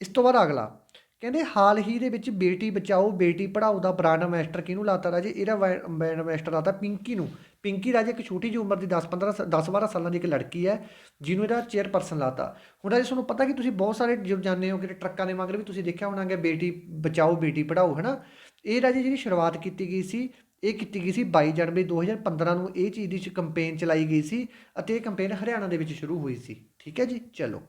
ਇਸ ਤੋਂ ਬਾਅਦ ਅਗਲਾ ਕਹਿੰਦੇ ਹਾਲ ਹੀ ਦੇ ਵਿੱਚ ਬੇਟੀ ਬਚਾਓ, ਬੇਟੀ ਪੜਾਓ ਦਾ ਬ੍ਰਾਂਡ ਐਂਬੈਸਡਰ ਕਿਹਨੂੰ ਲਾਤਾ ਰਾਜੇ? ਇਹਦਾ ਬ੍ਰਾਂਡ ਐਂਬੈਸਡਰ ਲਾਤਾ ਪਿੰਕੀ ਨੂੰ। ਪਿੰਕੀ ਰਾਜੇ ਇੱਕ ਛੋਟੀ ਜਿਹੀ ਉਮਰ ਦੀ 10 15 10 12 ਸਾਲਾਂ ਦੀ ਇੱਕ ਲੜਕੀ ਹੈ, ਜਿਹਨੂੰ ਇਹਦਾ ਚੇਅਰਪਰਸਨ ਲਾਤਾ। ਹੁਣ ਰਾਜੇ ਤੁਹਾਨੂੰ ਪਤਾ ਕਿ ਤੁਸੀਂ ਬਹੁਤ ਸਾਰੇ ਜੋ ਜਾਣਦੇ ਹੋ ਕਿ ਟਰੱਕਾਂ ਦੇ ਮਗਰ ਵੀ ਤੁਸੀਂ ਦੇਖਿਆ ਹੋਣਾਗਾ ਬੇਟੀ ਬਚਾਓ, ਬੇਟੀ ਪੜਾਓ ਹਨਾ? ਇਹ ਰਾਜੇ ਜਿਹੜੀ ਸ਼ੁਰੂਆਤ ਕੀਤੀ ਗਈ ਸੀ, ਇਹ ਕੀਤੀ ਗਈ ਸੀ 22 ਜਨਵਰੀ 2015 ਨੂੰ। ਇਹ ਚੀਜ਼ ਦੀ ਕੰਪੇਨ ਚਲਾਈ ਗਈ ਸੀ ਅਤੇ ਇਹ ਕੰਪੇਨ ਹਰਿਆਣਾ ਦੇ ਵਿੱਚ ਸ਼ੁਰੂ ਹੋਈ ਸੀ। ਠੀਕ ਹੈ ਜੀ? ਚਲੋ।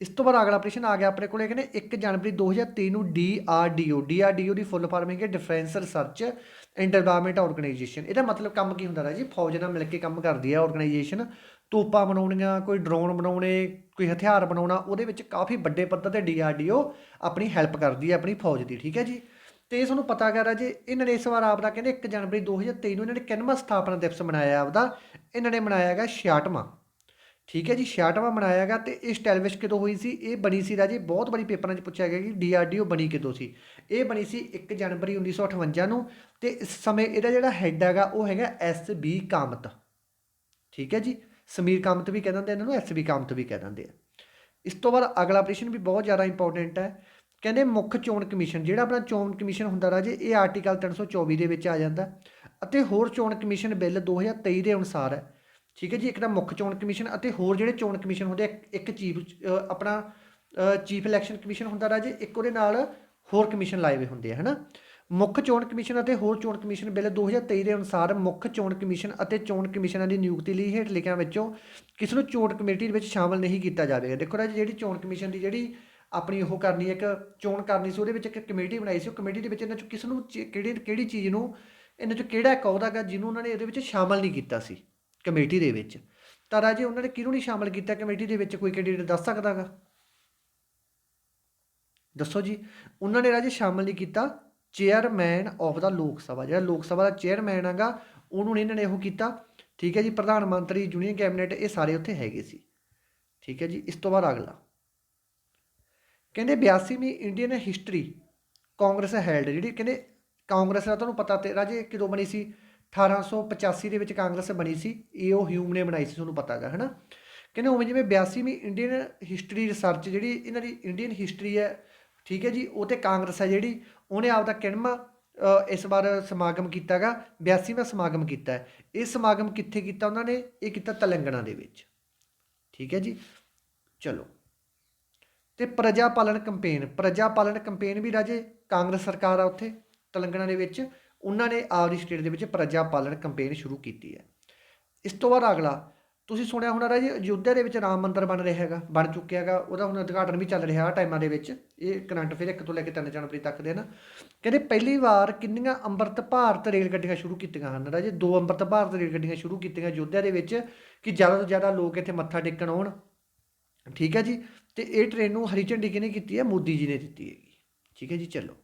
ਇਸ ਤੋਂ ਬਾਅਦ ਅਗਲਾ ਪ੍ਰਸ਼ਨ ਆ ਗਿਆ ਆਪਣੇ ਕੋਲੇ, ਕਹਿੰਦੇ 1 ਜਨਵਰੀ 2023 ਨੂੰ DRDO DRDO ਦੀ ਫੁੱਲ ਫਾਰਮਿੰਗ ਹੈ defence research and development organisation. ਇਹਦਾ ਮਤਲਬ ਕੰਮ ਕੀ ਹੁੰਦਾ ਹੈ ਜੀ? ਫੌਜ ਨਾਲ ਮਿਲ ਕੇ ਕੰਮ ਕਰਦੀ ਹੈ ਆਰਗੇਨਾਈਜੇਸ਼ਨ। ਤੋਪਾਂ ਬਣਾਉਣੀਆਂ, ਕੋਈ ਡਰੋਨ ਬਣਾਉਣੇ, ਕੋਈ ਹਥਿਆਰ ਬਣਾਉਣਾ, ਉਹਦੇ ਵਿੱਚ ਕਾਫੀ ਵੱਡੇ ਪੱਧਰ ਤੇ DRDO ਆਪਣੀ ਹੈਲਪ ਕਰਦੀ ਹੈ ਆਪਣੀ ਫੌਜ ਦੀ, ਠੀਕ ਹੈ ਜੀ? ਤੇ ਇਹ ਤੁਹਾਨੂੰ ਪਤਾ ਹੈਗਾ ਜੀ, ਇਹਨਾਂ ਨੇ ਇਸ ਵਾਰ ਆਪਦਾ ਕਹਿੰਦੇ 1 ਜਨਵਰੀ 2023 ਨੂੰ ਇਹਨਾਂ ਨੇ ਕਿੰਨਵਾਂ ਸਥਾਪਨਾ ਦਿਵਸ ਮਨਾਇਆ, ਆਪਦਾ ਇਹਨਾਂ ਨੇ ਮਨਾਇਆ ਹੈਗਾ 66ਵਾਂ ਠੀਕ ਹੈ ਜੀ 66ਵਾਂ ਮਨਾਇਆ ਗਿਆ ਤੇ ਇਹ ਸਟੈਬਲਿਸ਼ ਕਿਦੋਂ ਹੋਈ ਸੀ? ਇਹ ਬਣੀ ਸੀ ਰਾਜੇ, ਬਹੁਤ ਵਾਰੀ ਪੇਪਰਾਂ 'ਚ ਪੁੱਛਿਆ ਗਿਆ ਕਿ ਡੀਆਰਡੀਓ ਬਣੀ ਕਿਦੋਂ ਸੀ? ਇਹ ਬਣੀ ਸੀ 1 ਜਨਵਰੀ 1958 ਨੂੰ ਤੇ ਇਸ ਸਮੇਂ ਇਹਦਾ ਜਿਹੜਾ ਹੈੱਡ ਹੈਗਾ ਉਹ ਹੈਗਾ ਐਸ ਬੀ ਕਾਮਤ। ਠੀਕ ਹੈ ਜੀ, ਸਮੀਰ ਕਾਮਤ ਵੀ ਕਹਿ ਦਿੰਦੇ ਇਹਨਾਂ ਨੂੰ, ਐਸ ਬੀ ਕਾਮਤ ਵੀ ਕਹਿ ਦਿੰਦੇ ਆ। ਇਸ ਤੋਂ ਬਾਅਦ ਅਗਲਾ ਪ੍ਰਸ਼ਨ ਵੀ ਬਹੁਤ ਜ਼ਿਆਦਾ ਇੰਪੋਰਟੈਂਟ ਹੈ। ਕਹਿੰਦੇ ਮੁੱਖ ਚੋਣ ਕਮਿਸ਼ਨ, ਜਿਹੜਾ ਆਪਣਾ ਚੋਣ ਕਮਿਸ਼ਨ ਹੁੰਦਾ ਰਾਜੇ, ਇਹ ਆਰਟੀਕਲ 324 ਦੇ ਵਿੱਚ ਆ ਜਾਂਦਾ। ਅਤੇ ਹੋਰ ਚੋਣ ਕਮਿਸ਼ਨ ਬਿੱਲ 2023 ਦੇ ਅਨੁਸਾਰ ਹੈ। ਠੀਕ ਹੈ ਜੀ, ਇੱਕ ਤਾਂ ਮੁੱਖ ਚੋਣ ਕਮਿਸ਼ਨ ਅਤੇ ਹੋਰ ਜਿਹੜੇ ਚੋਣ ਕਮਿਸ਼ਨ ਹੁੰਦੇ ਇੱਕ- ਚੀਫ ਆਪਣਾ ਚੀਫ ਇਲੈਕਸ਼ਨ ਕਮਿਸ਼ਨ ਹੁੰਦਾ ਰਾਜੇ, ਇੱਕ ਉਹਦੇ ਨਾਲ ਹੋਰ ਕਮਿਸ਼ਨ ਲਾਏ ਹੋਏ ਹੁੰਦੇ ਆ, ਹਨਾ? ਮੁੱਖ ਚੋਣ ਕਮਿਸ਼ਨ ਅਤੇ ਹੋਰ ਚੋਣ ਕਮਿਸ਼ਨ ਬਿੱਲ 2023 ਦੇ ਅਨੁਸਾਰ ਮੁੱਖ ਚੋਣ ਕਮਿਸ਼ਨ ਅਤੇ ਚੋਣ ਕਮਿਸ਼ਨਾਂ ਦੀ ਨਿਯੁਕਤੀ ਲਈ ਹੇਠ ਲਿਖਿਆਂ ਵਿੱਚੋਂ ਕਿਸੇ ਨੂੰ ਚੋਣ ਕਮੇਟੀ ਦੇ ਵਿੱਚ ਸ਼ਾਮਲ ਨਹੀਂ ਕੀਤਾ ਜਾਵੇਗਾ ਦੇਖੋ ਰਾਜੇ, ਜਿਹੜੀ ਚੋਣ ਕਮਿਸ਼ਨ ਦੀ ਜਿਹੜੀ ਆਪਣੀ ਉਹ ਕਰਨੀ ਹੈ, ਇੱਕ ਚੋਣ ਕਰਨੀ ਸੀ, ਉਹਦੇ ਵਿੱਚ ਇੱਕ ਕਮੇਟੀ ਬਣਾਈ ਸੀ, ਉਹ ਕਮੇਟੀ ਦੇ ਵਿੱਚ ਇਹਨਾਂ ਚੋਂ ਕਿਸ ਨੂੰ ਚੀ- ਕਿਹੜੀ ਕਿਹੜੀ ਚੀਜ਼ ਨੂੰ, ਇਹਨਾਂ ਚੋਂ ਕਿਹੜਾ ਇੱਕ ਅਹੁਦਾ ਗਾ ਜਿਹਨੂੰ ਉਹਨਾਂ ਨੇ ਇਹਦੇ ਵਿੱਚ ਸ਼ਾਮਲ ਨਹੀਂ ਕੀਤਾ ਸੀ। ਕਮੇਟੀ ਦੇ ਵਿੱਚ। ਤਾਂ ਰਾਜੇ, ਉਹਨਾਂ ਨੇ ਕਿਹਨੂੰ ਨਹੀਂ ਸ਼ਾਮਲ ਕੀਤਾ? ਕਮੇਟੀ ਦੇ ਵਿੱਚ ਕੋਈ ਕੈਂਡੀਡੇਟ ਦੱਸ ਸਕਦਾਗਾ ਦੱਸੋ ਜੀ। ਉਹਨਾਂ ਨੇ ਰਾਜੇ ਸ਼ਾਮਲ ਨਹੀਂ ਕੀਤਾ। ਚੇਅਰਮੈਨ ਆਫ ਦਾ ਲੋਕ ਸਭਾ ਜਿਹੜਾ ਲੋਕ ਸਭਾ ਦਾ ਚੇਅਰਮੈਨ ਹੈਗਾ, ਉਹਨੂੰ ਨੀ ਇਹਨਾਂ ਨੇ ਉਹ ਕੀਤਾ। ਠੀਕ ਹੈ ਜੀ, ਪ੍ਰਧਾਨ ਮੰਤਰੀ ਜੂਨੀਅਰ ਕੈਬਨਿਟ ਇਹ ਸਾਰੇ ਉੱਥੇ ਹੈਗੇ ਸੀ। ਠੀਕ ਹੈ ਜੀ, ਇਸ ਤੋਂ ਬਾਅਦ ਅਗਲਾ। ਕਹਿੰਦੇ 82ਵੀਂ ਇੰਡੀਅਨ ਹਿਸਟਰੀ ਕਾਂਗਰਸ ਹੈਲਡ ਜਿਹੜੀ ਕਹਿੰਦੇ ਕਾਂਗਰਸ ਦਾ ਤੁਹਾਨੂੰ ਪਤਾ ਤੇ, ਰਾਜੇ ਕਿਦੋਂ ਬਣੀ ਸੀ? 1885 ਦੇ ਵਿੱਚ ਕਾਂਗਰਸ ਬਣੀ ਸੀ, ਇਹ ਉਹ ਹਿਊਮ ਨੇ ਬਣਾਈ ਸੀ, ਤੁਹਾਨੂੰ ਪਤਾ ਹੈਗਾ, ਹਨਾ? ਕਹਿੰਦੇ ਉਵੇਂ ਜਿਵੇਂ 82ਵੀਂ ਇੰਡੀਅਨ ਹਿਸਟਰੀ ਰਿਸਰਚ ਜਿਹੜੀ ਇਹਨਾਂ ਦੀ ਇੰਡੀਅਨ ਹਿਸਟਰੀ ਹੈ, ਠੀਕ ਹੈ ਜੀ, ਉਹ ਤੇ ਕਾਂਗਰਸ ਹੈ ਜਿਹੜੀ, ਉਹਨੇ ਆਪਦਾ ਕਿਣਮਾ ਇਸ ਵਾਰ ਸਮਾਗਮ ਕੀਤਾਗਾ 82ਵਾਂ ਸਮਾਗਮ ਕੀਤਾ ਹੈ। ਇਹ ਸਮਾਗਮ ਕਿੱਥੇ ਕੀਤਾ ਉਹਨਾਂ ਨੇ? ਇਹ ਕੀਤਾ ਤੇਲੰਗਾਨਾ ਦੇ ਵਿੱਚ। ਠੀਕ ਹੈ ਜੀ? ਚਲੋ। ਤੇ ਪ੍ਰਜਾ ਪਾਲਣ ਕੰਪੇਨ ਪ੍ਰਜਾ ਪਾਲਣ ਕੰਪੇਨ ਵੀ ਰਾਜੇ ਕਾਂਗਰਸ ਸਰਕਾਰ ਆ ਉੱਥੇ, ਤੇਲੰਗਾਨਾ ਦੇ ਵਿੱਚ। ਉਹਨਾਂ ਨੇ ਆਪਦੀ ਸਟੇਟ ਦੇ ਵਿੱਚ ਪ੍ਰਜਾ ਪਾਲਣ ਕੰਪੇਨ ਸ਼ੁਰੂ ਕੀਤੀ ਹੈ। ਇਸ ਤੋਂ ਬਾਅਦ ਅਗਲਾ, ਤੁਸੀਂ ਸੁਣਿਆ ਹੋਣਾ ਰਾਜ, ਅਯੁੱਧਿਆ ਦੇ ਵਿੱਚ ਰਾਮ ਮੰਦਿਰ ਬਣ ਰਿਹਾ ਹੈਗਾ, ਬਣ ਚੁੱਕਿਆ ਹੈਗਾ, ਉਹਦਾ ਹੁਣ ਉਦਘਾਟਨ ਵੀ ਚੱਲ ਰਿਹਾ ਆ ਟਾਈਮਾਂ ਦੇ ਵਿੱਚ, ਇਹ ਕਰੰਟ ਫਿਰ 1 ਤੋਂ ਲੈ ਕੇ 3 ਜਨਵਰੀ ਤੱਕ ਦੇ ਨਾ। ਕਹਿੰਦੇ ਪਹਿਲੀ ਵਾਰ ਕਿੰਨੀਆਂ ਅੰਮ੍ਰਿਤ ਭਾਰਤ ਰੇਲ ਗੱਡੀਆਂ ਸ਼ੁਰੂ ਕੀਤੀਆਂ ਹਨ ਰਾਜੇ, ਦੋ ਅੰਮ੍ਰਿਤ ਭਾਰਤ ਰੇਲ ਗੱਡੀਆਂ ਸ਼ੁਰੂ ਕੀਤੀਆਂ ਅਯੁੱਧਿਆ ਦੇ ਵਿੱਚ, ਕਿ ਜ਼ਿਆਦਾ ਤੋਂ ਜ਼ਿਆਦਾ ਲੋਕ ਇੱਥੇ ਮੱਥਾ ਟੇਕਣ ਆਉਣ। ਠੀਕ ਹੈ ਜੀ, ਤੇ ਇਹ ਟ੍ਰੇਨ ਨੂੰ ਹਰੀ ਝੰਡੀ ਕਿਹਨੇ ਕੀਤੀ ਹੈ? ਮੋਦੀ ਜੀ ਨੇ ਦਿੱਤੀ ਹੈਗੀ। ਠੀਕ ਹੈ ਜੀ, ਚਲੋ।